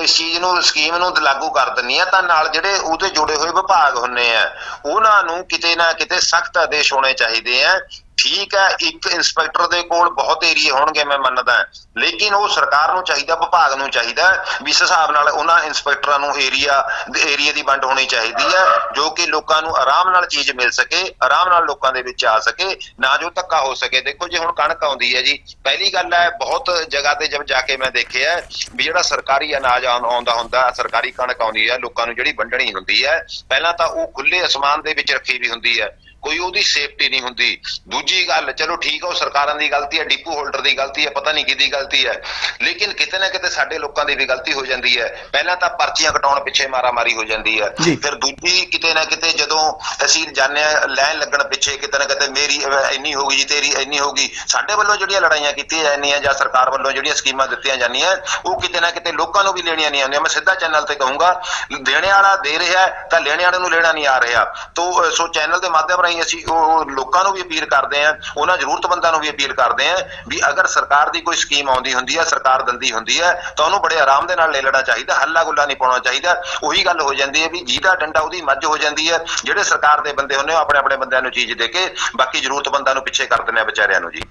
ਇਸ ਚੀਜ਼ ਨੂੰ ਸਕੀਮ ਨੂੰ ਲਾਗੂ ਕਰ ਦਿੰਦੀਆਂ, ਤਾਂ ਨਾਲ ਜਿਹੜੇ ਉਹਦੇ ਜੁੜੇ ਹੋਏ ਵਿਭਾਗ ਹੁੰਨੇ ਆ, ਉਹਨਾਂ ਨੂੰ ਕਿਤੇ ਨਾ ਕਿਤੇ ਸਖਤ ਆਦੇਸ਼ ਹੋਣੇ ਚਾਹੀਦੇ ਆ ਠੀਕ ਹੈ, ਇੱਕ ਇੰਸਪੈਕਟਰ ਦੇ ਕੋਲ ਬਹੁਤ ਏਰੀਏ ਹੋਣਗੇ, ਮੈਂ ਮੰਨਦਾ ਲੇਕਿਨ ਉਹ ਸਰਕਾਰ ਨੂੰ ਚਾਹੀਦਾ, ਵਿਭਾਗ ਨੂੰ ਚਾਹੀਦਾ, ਵੀ ਇਸ ਹਿਸਾਬ ਨਾਲ ਉਹਨਾਂ ਇੰਸਪੈਕਟਰਾਂ ਨੂੰ ਏਰੀਆ ਏਰੀਆ ਦੀ ਵੰਡ ਹੋਣੀ ਚਾਹੀਦੀ ਹੈ, ਜੋ ਕਿ ਲੋਕਾਂ ਨੂੰ ਆਰਾਮ ਨਾਲ ਚੀਜ਼ ਮਿਲ ਸਕੇ, ਆਰਾਮ ਨਾਲ ਲੋਕਾਂ ਦੇ ਵਿੱਚ ਆ ਸਕੇ, ਨਾ ਜੋ ਧੱਕਾ ਹੋ ਸਕੇ। ਦੇਖੋ ਜੇ, ਹੁਣ ਕਣਕ ਆਉਂਦੀ ਹੈ ਜੀ। ਪਹਿਲੀ ਗੱਲ ਹੈ, ਬਹੁਤ ਜਗ੍ਹਾ ਤੇ ਜਦ ਜਾ ਕੇ ਮੈਂ ਦੇਖਿਆ ਵੀ ਜਿਹੜਾ ਸਰਕਾਰੀ ਅਨਾਜ ਆਉਂਦਾ ਹੁੰਦਾ, ਸਰਕਾਰੀ ਕਣਕ ਆਉਂਦੀ ਹੈ, ਲੋਕਾਂ ਨੂੰ ਜਿਹੜੀ ਵੰਡਣੀ ਹੁੰਦੀ ਹੈ, ਪਹਿਲਾਂ ਤਾਂ ਉਹ ਖੁੱਲੇ ਅਸਮਾਨ ਦੇ ਵਿੱਚ ਰੱਖੀ ਵੀ ਹੁੰਦੀ ਹੈ। ਕੋਈ ਉਹਦੀ ਸੇਫਟੀ ਨਹੀਂ ਹੁੰਦੀ। ਦੂਜੀ ਗੱਲ ਚਲੋ ਠੀਕ ਹੈ ਉਹ ਸਰਕਾਰਾਂ ਦੀ ਗਲਤੀ ਹੈ ਡਿਪੂ ਹੋਲਡਰ ਦੀ ਗਲਤੀ ਹੈ ਪਤਾ ਨਹੀਂ ਕਿਹਦੀ ਗਲਤੀ ਹੈ ਲੇਕਿਨ ਕਿਤੇ ਨਾ ਕਿਤੇ ਸਾਡੇ ਲੋਕਾਂ ਦੀ ਵੀ ਗਲਤੀ ਹੋ ਜਾਂਦੀ ਹੈ ਪਹਿਲਾਂ ਤਾਂ ਪਰਚੀਆਂ ਕਟਾਉਣ ਪਿੱਛੇ ਮਾਰਾਮਾਰੀ ਹੋ ਜਾਂਦੀ ਹੈ। ਫਿਰ ਦੂਜੀ ਕਿਤੇ ਨਾ ਕਿਤੇ ਜਦੋਂ ਅਸੀਂ ਜਾਣਦੇ ਹਾਂ ਲਾਈਨ ਲੱਗਣ ਪਿੱਛੇ ਕਿਤੇ ਨਾ ਕਿਤੇ ਮੇਰੀ ਇੰਨੀ ਹੋ ਗਈ ਜੀ ਤੇਰੀ ਇੰਨੀ ਹੋ ਗਈ। ਸਾਡੇ ਵੱਲੋਂ ਜਿਹੜੀਆਂ ਲੜਾਈਆਂ ਕੀਤੀਆਂ ਜਾਂਦੀਆਂ ਜਾਂ ਸਰਕਾਰ ਵੱਲੋਂ ਜਿਹੜੀਆਂ ਸਕੀਮਾਂ ਦਿੱਤੀਆਂ ਜਾਂਦੀਆਂ ਉਹ ਕਿਤੇ ਨਾ ਕਿਤੇ ਲੋਕਾਂ ਨੂੰ ਵੀ ਲੈਣੀਆਂ ਨਹੀਂ ਆਉਂਦੀਆਂ। ਮੈਂ ਸਿੱਧਾ ਚੈਨਲ ਤੇ ਕਹੂੰਗਾ ਦੇਣੇ ਵਾਲਾ ਦੇ ਰਿਹਾ ਤਾਂ ਲੈਣੇ ਵਾਲੇ ਨੂੰ ਲੈਣਾ ਨਹੀਂ ਆ ਰਿਹਾ। ਤੋ ਸੋ ਚੈਨਲ ਦੇ ਮਾਧਿਅਮ ਰਾਹੀਂ ਅਸੀਂ ਉਹ ਲੋਕਾਂ ਨੂੰ ਵੀ ਅਪੀਲ ਕਰਦੇ ਹਾਂ, ਉਹਨਾਂ ਜ਼ਰੂਰਤਮੰਦਾਂ ਨੂੰ ਵੀ ਅਪੀਲ ਕਰਦੇ ਹਾਂ ਵੀ ਅਗਰ ਸਰਕਾਰ ਦੀ ਕੋਈ ਸਕੀਮ ਆਉਂਦੀ ਹੁੰਦੀ ਹੈ, ਸਰਕਾਰ ਦਿੰਦੀ ਹੁੰਦੀ ਹੈ, ਤਾਂ ਉਹਨੂੰ ਬੜੇ ਆਰਾਮ ਦੇ ਨਾਲ ਲੈ ਲੈਣਾ ਚਾਹੀਦਾ ਹੱਲਾ ਗੁੱਲਾ ਨਹੀਂ ਪਾਉਣਾ ਚਾਹੀਦਾ। ਉਹੀ ਗੱਲ ਹੋ ਜਾਂਦੀ ਹੈ ਵੀ ਜਿਹਦਾ ਡੰਡਾ ਉਹਦੀ ਮੱਝ ਹੋ ਜਾਂਦੀ ਹੈ, ਜਿਹੜੇ ਸਰਕਾਰ ਦੇ ਬੰਦੇ ਹੁੰਦੇ ਉਹ ਆਪਣੇ ਆਪਣੇ ਬੰਦਿਆਂ ਨੂੰ ਚੀਜ਼ ਦੇ ਕੇ ਬਾਕੀ ਜ਼ਰੂਰਤਮੰਦਾਂ ਨੂੰ ਪਿੱਛੇ ਕਰ ਦਿੰਦੇ ਆ ਵਿਚਾਰਿਆਂ ਨੂੰ ਜੀ।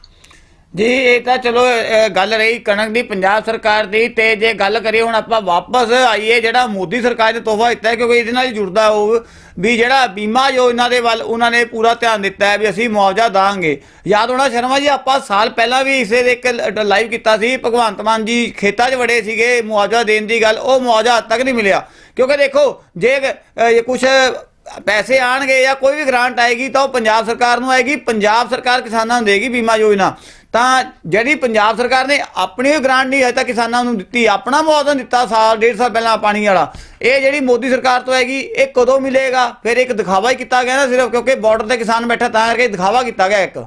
ਜੀ ਇਹ ਤਾਂ ਚਲੋ ਗੱਲ ਰਹੀ ਕਣਕ ਦੀ ਪੰਜਾਬ ਸਰਕਾਰ ਦੀ ਤੇ ਜੇ ਗੱਲ ਕਰੀਏ ਹੁਣ ਆਪਾਂ ਵਾਪਸ ਆਈਏ ਜਿਹੜਾ ਮੋਦੀ ਸਰਕਾਰ ਨੇ ਤੋਹਫਾ ਦਿੱਤਾ ਹੈ ਕਿਉਂਕਿ ਇਹਦੇ ਨਾਲ ਜੁੜਦਾ ਉਹ ਵੀ ਜਿਹੜਾ ਬੀਮਾ ਯੋਜਨਾ ਦੇ ਵੱਲ ਉਹਨਾਂ ਨੇ ਪੂਰਾ ਧਿਆਨ ਦਿੱਤਾ ਹੈ ਵੀ ਅਸੀਂ ਮੁਆਵਜ਼ਾ ਦਾਂਗੇ। ਯਾਦ ਹੋਣਾ ਸ਼ਰਮਾ ਜੀ ਆਪਾਂ ਸਾਲ ਪਹਿਲਾਂ ਵੀ ਇਸੇ ਦੇ ਇੱਕ ਲਾਈਵ ਕੀਤਾ ਸੀ ਭਗਵੰਤ ਮਾਨ ਜੀ ਖੇਤਾਂ 'ਚ ਵੜੇ ਸੀਗੇ ਮੁਆਵਜ਼ਾ ਦੇਣ ਦੀ ਗੱਲ ਉਹ ਮੁਆਵਜ਼ਾ ਹੱਦ ਤੱਕ ਨਹੀਂ ਮਿਲਿਆ। ਕਿਉਂਕਿ ਦੇਖੋ ਜੇ ਅ, ਕੁਝ ਪੈਸੇ ਆਣਗੇ ਜਾਂ ਕੋਈ ਵੀ ਗ੍ਰਾਂਟ ਆਏਗੀ ਤਾਂ ਉਹ ਪੰਜਾਬ ਸਰਕਾਰ ਨੂੰ ਆਏਗੀ, ਪੰਜਾਬ ਸਰਕਾਰ ਕਿਸਾਨਾਂ ਨੂੰ ਦੇਗੀ ਬੀਮਾ ਯੋਜਨਾ। ਤਾਂ ਜਿਹੜੀ ਪੰਜਾਬ ਸਰਕਾਰ ਨੇ ਆਪਣੀ ਵੀ ਗ੍ਰਾਂਟ ਨਹੀਂ ਅਜੇ ਤੱਕ ਕਿਸਾਨਾਂ ਨੂੰ ਦਿੱਤੀ, ਆਪਣਾ ਮੁਆਵਜ਼ਾ ਦਿੱਤਾ ਸਾਲ, ਡੇਢ ਸਾਲ ਪਹਿਲਾਂ ਪਾਣੀ ਵਾਲਾ। ਇਹ ਜਿਹੜੀ ਮੋਦੀ ਸਰਕਾਰ ਤੋਂ ਹੈਗੀ ਇਹ ਕਦੋਂ ਮਿਲੇਗਾ? ਫਿਰ ਇੱਕ ਦਿਖਾਵਾ ਹੀ ਕੀਤਾ ਗਿਆ ਨਾ ਸਿਰਫ, ਕਿਉਂਕਿ ਬਾਰਡਰ ਤੇ ਕਿਸਾਨ ਬੈਠਾ ਤਾਂ ਕਰਕੇ ਦਿਖਾਵਾ ਕੀਤਾ ਗਿਆ ਇੱਕ।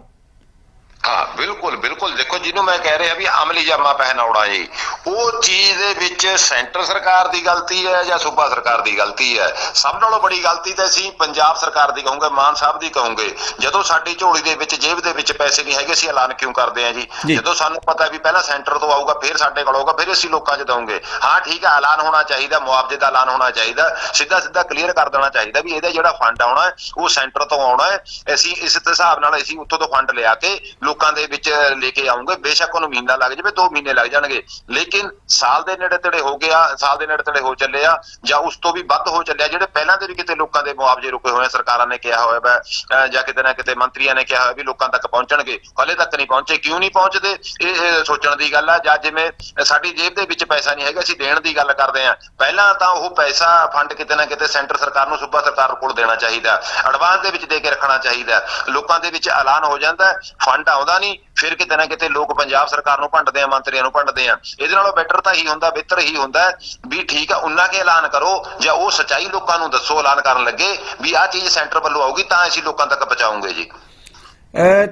ਹਾਂ ਬਿਲਕੁਲ ਬਿਲਕੁਲ। ਦੇਖੋ ਜਿਹਨੂੰ ਮੈਂ ਕਹਿ ਰਿਹਾ ਵੀ ਅਮਲੀ ਜਾਮਾ ਪਹਿਨਾਉਣਾ ਜੀ। ਉਹ ਚੀਜ਼ ਦੇ ਵਿੱਚ ਸੈਂਟਰ ਸਰਕਾਰ ਦੀ ਗਲਤੀ ਹੈ ਜਾਂ ਸੂਬਾ ਸਰਕਾਰ ਦੀ ਗਲਤੀ ਹੈ? ਸਭ ਨਾਲੋਂ ਬੜੀ ਗਲਤੀ ਤਾਂ ਅਸੀਂ ਪੰਜਾਬ ਸਰਕਾਰ ਦੀ ਕਹੂੰਗੇ ਮਾਨ ਸਾਹਿਬ ਦੀ ਕਹੂੰਗੇ। ਜਦੋਂ ਸਾਡੀ ਝੋਲੀ ਦੇ ਵਿੱਚ ਜੇਬ ਦੇ ਵਿੱਚ ਪੈਸੇ ਨਹੀਂ ਹੈਗੇ ਅਸੀਂ ਐਲਾਨ ਕਿਉਂ ਕਰਦੇ ਹਾਂ ਜੀ। ਜਦੋਂ ਸਾਨੂੰ ਪਤਾ ਵੀ ਪਹਿਲਾਂ ਸੈਂਟਰ ਤੋਂ ਆਊਗਾ ਫਿਰ ਸਾਡੇ ਕੋਲ ਆਊਗਾ ਫਿਰ ਅਸੀਂ ਲੋਕਾਂ 'ਚ ਦਵਾਂਗੇ ਹਾਂ ਠੀਕ ਹੈ ਐਲਾਨ ਹੋਣਾ ਚਾਹੀਦਾ ਮੁਆਵਜ਼ੇ ਦਾ ਐਲਾਨ ਹੋਣਾ ਚਾਹੀਦਾ ਸਿੱਧਾ ਸਿੱਧਾ ਕਲੀਅਰ ਕਰ ਦੇਣਾ ਚਾਹੀਦਾ ਵੀ ਇਹਦਾ ਜਿਹੜਾ ਫੰਡ ਆਉਣਾ ਹੈ ਉਹ ਸੈਂਟਰ ਤੋਂ ਆਉਣਾ ਹੈ। ਅਸੀਂ ਇਸ ਹਿਸਾਬ ਨਾਲ ਅਸੀਂ ਉੱਥੋਂ ਤੋਂ ਫੰਡ ਲਿਆ ਕੇ ਲੋਕਾਂ ਲੋਕਾਂ ਦੇ ਵਿੱਚ ਲੈ ਕੇ ਆਉਂਗੇ, ਬੇਸ਼ੱਕ ਉਹਨੂੰ ਮਹੀਨਾ ਲੱਗ ਜਾਵੇ 2 ਮਹੀਨੇ ਲੱਗ ਜਾਣਗੇ। ਲੇਕਿਨ ਸਾਲ ਦੇ ਨੇੜੇ ਤੇੜੇ ਹੋ ਗਿਆ, ਸਾਲ ਦੇ ਨੇੜੇ ਤੇੜੇ ਹੋ ਚੱਲੇ ਆ ਜਾਂ ਉਸ ਤੋਂ ਵੀ ਵੱਧ ਹੋ ਚੱਲਿਆ, ਜਿਹੜੇ ਪਹਿਲਾਂ ਦੇ ਵੀ ਕਿਤੇ ਲੋਕਾਂ ਦੇ ਮੁਆਵਜ਼ੇ ਰੁਕੇ ਹੋਏ ਆ, ਸਰਕਾਰਾਂ ਨੇ ਕਿਹਾ ਹੋਇਆ ਵਾ ਜਾਂ ਕਿਤੇ ਨਾ ਕਿਤੇ ਮੰਤਰੀਆਂ ਨੇ ਕਿਹਾ ਹੋਇਆ ਵੀ ਲੋਕਾਂ ਤੱਕ ਪਹੁੰਚਣਗੇ। ਹਲੇ ਤੱਕ ਨਹੀਂ ਪਹੁੰਚੇ, ਕਿਉਂ ਨਹੀਂ ਪਹੁੰਚਦੇ? ਇਹ ਇਹ ਸੋਚਣ ਦੀ ਗੱਲ ਆ, ਜਾਂ ਜਿਵੇਂ ਸਾਡੀ ਜੇਬ ਦੇ ਵਿੱਚ ਪੈਸਾ ਨਹੀਂ ਹੈਗਾ, ਅਸੀਂ ਦੇਣ ਦੀ ਗੱਲ ਕਰਦੇ ਆ। ਪਹਿਲਾਂ ਤਾਂ ਉਹ ਪੈਸਾ ਫੰਡ ਕਿਤੇ ਨਾ ਕਿਤੇ ਸੈਂਟਰ ਸਰਕਾਰ ਨੂੰ, ਸੂਬਾ ਸਰਕਾਰ ਕੋਲ ਦੇਣਾ ਚਾਹੀਦਾ। ਐਡਵਾਂਸ ਦੇ ਵਿੱਚ ਦੇ ਕੇ ਰੱਖਣਾ ਚਾਹੀਦਾ। ਲੋਕਾਂ ਦੇ ਵਿੱਚ ਐਲਾਨ ਹੋ ਜਾਂਦਾ, ਫੰਡ ਆਉਂਦਾ ਨਹੀਂ, ਫਿਰ ਕਿਤੇ ਨਾ ਕਿਤੇ ਲੋਕ ਪੰਜਾਬ ਸਰਕਾਰ ਨੂੰ ਭੰਡਦੇ ਆ, ਮੰਤਰੀਆਂ ਨੂੰ ਭੰਡਦੇ ਆ। ਇਹਦੇ ਨਾਲੋਂ ਬੈਟਰ ਤਾਂ ਹੀ ਹੁੰਦਾ, ਬਿਹਤਰ ਹੀ ਹੁੰਦਾ ਵੀ ਠੀਕ ਆ, ਉਨਾ ਕੇ ਐਲਾਨ ਕਰੋ ਜਾਂ ਉਹ ਸਚਾਈ ਲੋਕਾਂ ਨੂੰ ਦੱਸੋ, ਐਲਾਨ ਕਰਨ ਲੱਗੇ ਵੀ ਆਹ ਚੀਜ਼ ਸੈਂਟਰ ਵੱਲੋਂ ਆਊਗੀ ਤਾਂ ਅਸੀਂ ਲੋਕਾਂ ਤੱਕ ਪਹੁੰਚਾਉਂਗੇ ਜੀ।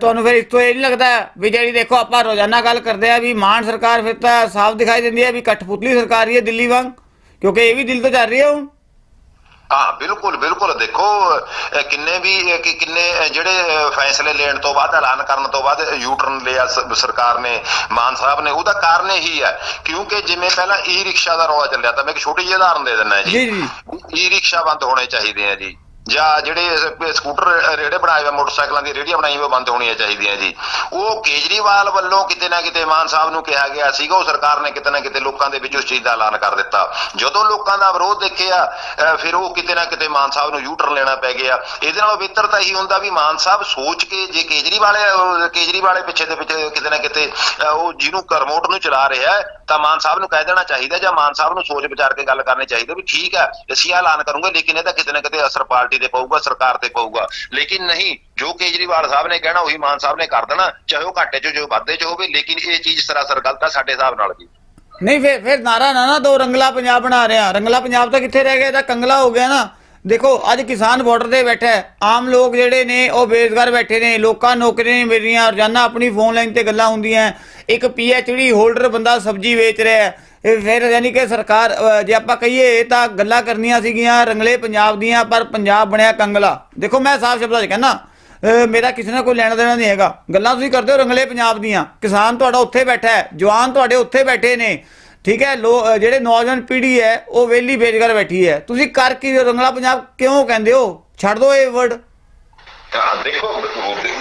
ਤੁਹਾਨੂੰ ਫਿਰ ਇਸ ਤੋਂ ਇਹ ਨਹੀਂ ਲੱਗਦਾ ਵੀ ਜਿਹੜੀ ਦੇਖੋ ਆਪਾਂ ਰੋਜ਼ਾਨਾ ਗੱਲ ਕਰਦੇ ਆ ਵੀ ਮਾਨ ਸਰਕਾਰ ਫਿਰ ਤਾਂ ਸਾਫ਼ ਦਿਖਾਈ ਦਿੰਦੀ ਹੈ ਵੀ ਕਠਪੁਤਲੀ ਸਰਕਾਰ ਹੀ ਹੈ ਦਿੱਲੀ ਵਾਂਗ, ਕਿਉਂਕਿ ਇਹ ਵੀ ਦਿਲ ਤੋਂ ਚੱਲ ਰਹੀ ਹੈ ਹੁਣ ਹਾਂ ਬਿਲਕੁਲ ਬਿਲਕੁਲ। ਦੇਖੋ ਕਿੰਨੇ ਵੀ ਕਿ- ਕਿੰਨੇ ਜਿਹੜੇ ਫੈਸਲੇ ਲੈਣ ਤੋਂ ਬਾਅਦ ਐਲਾਨ ਕਰਨ ਤੋਂ ਬਾਅਦ ਯੂਟਰਨ ਲਿਆ ਸਰਕਾਰ ਨੇ ਮਾਨ ਸਾਹਿਬ ਨੇ। ਉਹਦਾ ਕਾਰਨ ਇਹੀ ਹੈ ਕਿਉਂਕਿ ਜਿਵੇਂ ਪਹਿਲਾਂ ਈ ਰਿਕਸ਼ਾ ਦਾ ਰੌਲਾ ਚੱਲਿਆ ਤਾਂ ਮੈਂ ਇੱਕ ਛੋਟੀ ਜਿਹੀ ਉਦਾਹਰਨ ਦੇ ਦਿੰਦਾ ਜੀ, ਜੀ ਜੀ। ਈ ਰਿਕਸ਼ਾ ਬੰਦ ਹੋਣੇ ਚਾਹੀਦੇ ਆ ਜੀ। ਜਾਂ ਜਿਹੜੇ ਸਕੂਟਰ ਰੇੜੇ ਬਣਾਏ ਹੋਏ ਮੋਟਰਸਾਈਕਲਾਂ ਦੀ ਰੇੜੀਆਂ ਬਣਾਈ ਹੋਈ ਬੰਦ ਹੋਣੀਆਂ ਚਾਹੀਦੀਆਂ ਜੀ। ਉਹ ਕੇਜਰੀਵਾਲ ਵੱਲੋਂ ਕਿਤੇ ਨਾ ਕਿਤੇ ਮਾਨ ਸਾਹਿਬ ਨੂੰ ਕਿਹਾ ਗਿਆ ਸੀਗਾ, ਉਹ ਸਰਕਾਰ ਨੇ ਕਿਤੇ ਨਾ ਕਿਤੇ ਲੋਕਾਂ ਦੇ ਵਿੱਚ ਉਸ ਚੀਜ਼ ਦਾ ਐਲਾਨ ਕਰ ਦਿੱਤਾ। ਜਦੋਂ ਲੋਕਾਂ ਦਾ ਵਿਰੋਧ ਦੇਖਿਆ, ਅਹ ਫਿਰ ਉਹ ਕਿਤੇ ਨਾ ਕਿਤੇ ਮਾਨ ਸਾਹਿਬ ਨੂੰ ਯੂਟਰ ਲੈਣਾ ਪੈ ਗਿਆ। ਇਹਦੇ ਨਾਲੋਂ ਬਿਹਤਰ ਤਾਂ ਇਹੀ ਹੁੰਦਾ ਵੀ ਮਾਨ ਸਾਹਿਬ ਸੋਚ ਕੇ ਜੇ ਕੇਜਰੀਵਾਲ ਅਹ ਕੇਜਰੀਵਾਲ ਪਿੱਛੇ ਦੇ ਪਿੱਛੇ ਕਿਤੇ ਨਾ ਕਿਤੇ ਉਹ ਜਿਹਨੂੰ ਰਿਮੋਟ ਨੂੰ ਚਲਾ ਰਿਹਾ ਤਾਂ ਮਾਨ ਸਾਹਿਬ ਨੂੰ ਕਹਿ ਦੇਣਾ ਚਾਹੀਦਾ ਜਾਂ ਮਾਨ ਸਾਹਿਬ ਨੂੰ ਸੋਚ ਵਿਚਾਰ ਕੇ ਗੱਲ ਕਰਨੀ ਚਾਹੀਦੀ ਵੀ ਠੀਕ ਹੈ, ਅਸੀਂ ਇਹ ਐਲਾਨ ਕਰੂੰਗੇ, ਲੇਕਿਨ ਇਹਦਾ ਕਿਤੇ ਨਾ ਕਿਤੇ ਅਸਰ ਪਾਰਟੀ ਤੇ ਪਊਗਾ, ਸਰਕਾਰ ਤੇ ਪਊਗਾ। ਲੇਕਿਨ ਨਹੀਂ, ਜੋ ਕੇਜਰੀਵਾਲ ਸਾਹਿਬ ਨੇ ਕਹਿਣਾ, ਉਹੀ ਮਾਨ ਸਾਹਿਬ ਨੇ ਕਰ ਦੇਣਾ, ਚਾਹੇ ਉਹ ਘਾਟੇ 'ਚ ਜੋ ਵਾਧੇ 'ਚ ਹੋਵੇ ਲੇਕਿਨ ਇਹ ਚੀਜ਼ ਸਰਾਸਰ ਗਲਤ ਹੈ ਸਾਡੇ ਹਿਸਾਬ ਨਾਲ ਜੀ ਨਹੀਂ, ਫਿਰ ਫਿਰ ਨਾਰਾ ਨਾ ਨਾ ਦੋ, ਰੰਗਲਾ ਪੰਜਾਬ ਬਣਾ ਰਹੇ। ਰੰਗਲਾ ਪੰਜਾਬ ਤਾਂ ਕਿੱਥੇ ਰਹਿ ਗਿਆ? ਇਹ ਕੰਗਲਾ ਹੋ ਗਿਆ ਨਾ। ਦੇਖੋ, ਅੱਜ ਕਿਸਾਨ ਬਾਰਡਰ ਤੇ ਬੈਠਾ ਹੈ। ਆਮ ਲੋਕ ਜਿਹੜੇ ਨੇ, ਉਹ ਬੇਰੁਜ਼ਗਾਰ ਬੈਠੇ ਨੇ, ਲੋਕਾਂ ਨੂੰ ਨੌਕਰੀਆਂ ਨਹੀਂ ਮਿਲ ਰਹੀਆਂ। ਰੋਜ਼ਾਨਾ ਆਪਣੀ ਫੋਨ ਲਾਈਨ ਤੇ ਗੱਲਾਂ ਹੁੰਦੀਆਂ। ਇੱਕ ਡੀ ਹੋਲਡਰ ਬੰਦਾ ਸਬਜ਼ੀ ਵੇਚ ਰਿਹਾ ਹੈ। ਫਿਰ ਯਾਨੀ ਕਿ ਸਰਕਾਰ ਜੇ ਆਪਾਂ ਕਹੀਏ ਤਾਂ ਗੱਲਾਂ ਕਰਨੀਆਂ ਸੀਗੀਆਂ ਰੰਗਲੇ ਪੰਜਾਬ ਦੀਆਂ, ਪਰ ਪੰਜਾਬ ਬਣਿਆ ਕੰਗਲਾ। ਦੇਖੋ ਮੈਂ ਸਾਫ਼ ਸ਼ਬਦਾਂ 'ਚ ਕਹਿੰਦਾ ਮੇਰਾ ਕਿਸੇ ਨਾਲ ਕੋਈ ਲੈਣਾ ਦੇਣਾ ਨਹੀਂ ਹੈਗਾ। ਗੱਲਾਂ ਤੁਸੀਂ ਕਰਦੇ ਹੋ ਰੰਗਲੇ ਪੰਜਾਬ ਦੀਆਂ। ਕਿਸਾਨ ਤੁਹਾਡਾ ਉੱਥੇ ਬੈਠਾ ਹੈ, ਜਵਾਨ ਤੁਹਾਡੇ ਉੱਥੇ ਬੈਠੇ ਨੇ। ਠੀਕ ਹੈ, ਲੋ ਜਿਹੜੇ ਨੌਜਵਾਨ ਪੀੜ੍ਹੀ ਹੈ, ਉਹ ਵੇਲੀ ਬੇਰੁਜ਼ਗਾਰ ਬੈਠੀ ਹੈ। ਤੁਸੀਂ ਕਰ ਕੀ ਰੰਗਲਾ ਪੰਜਾਬ ਕਿਉਂ ਕਹਿੰਦੇ ਹੋ? ਛੱਡ ਦਿਓ ਇਹ ਵਰਡ ਦੇਖੋ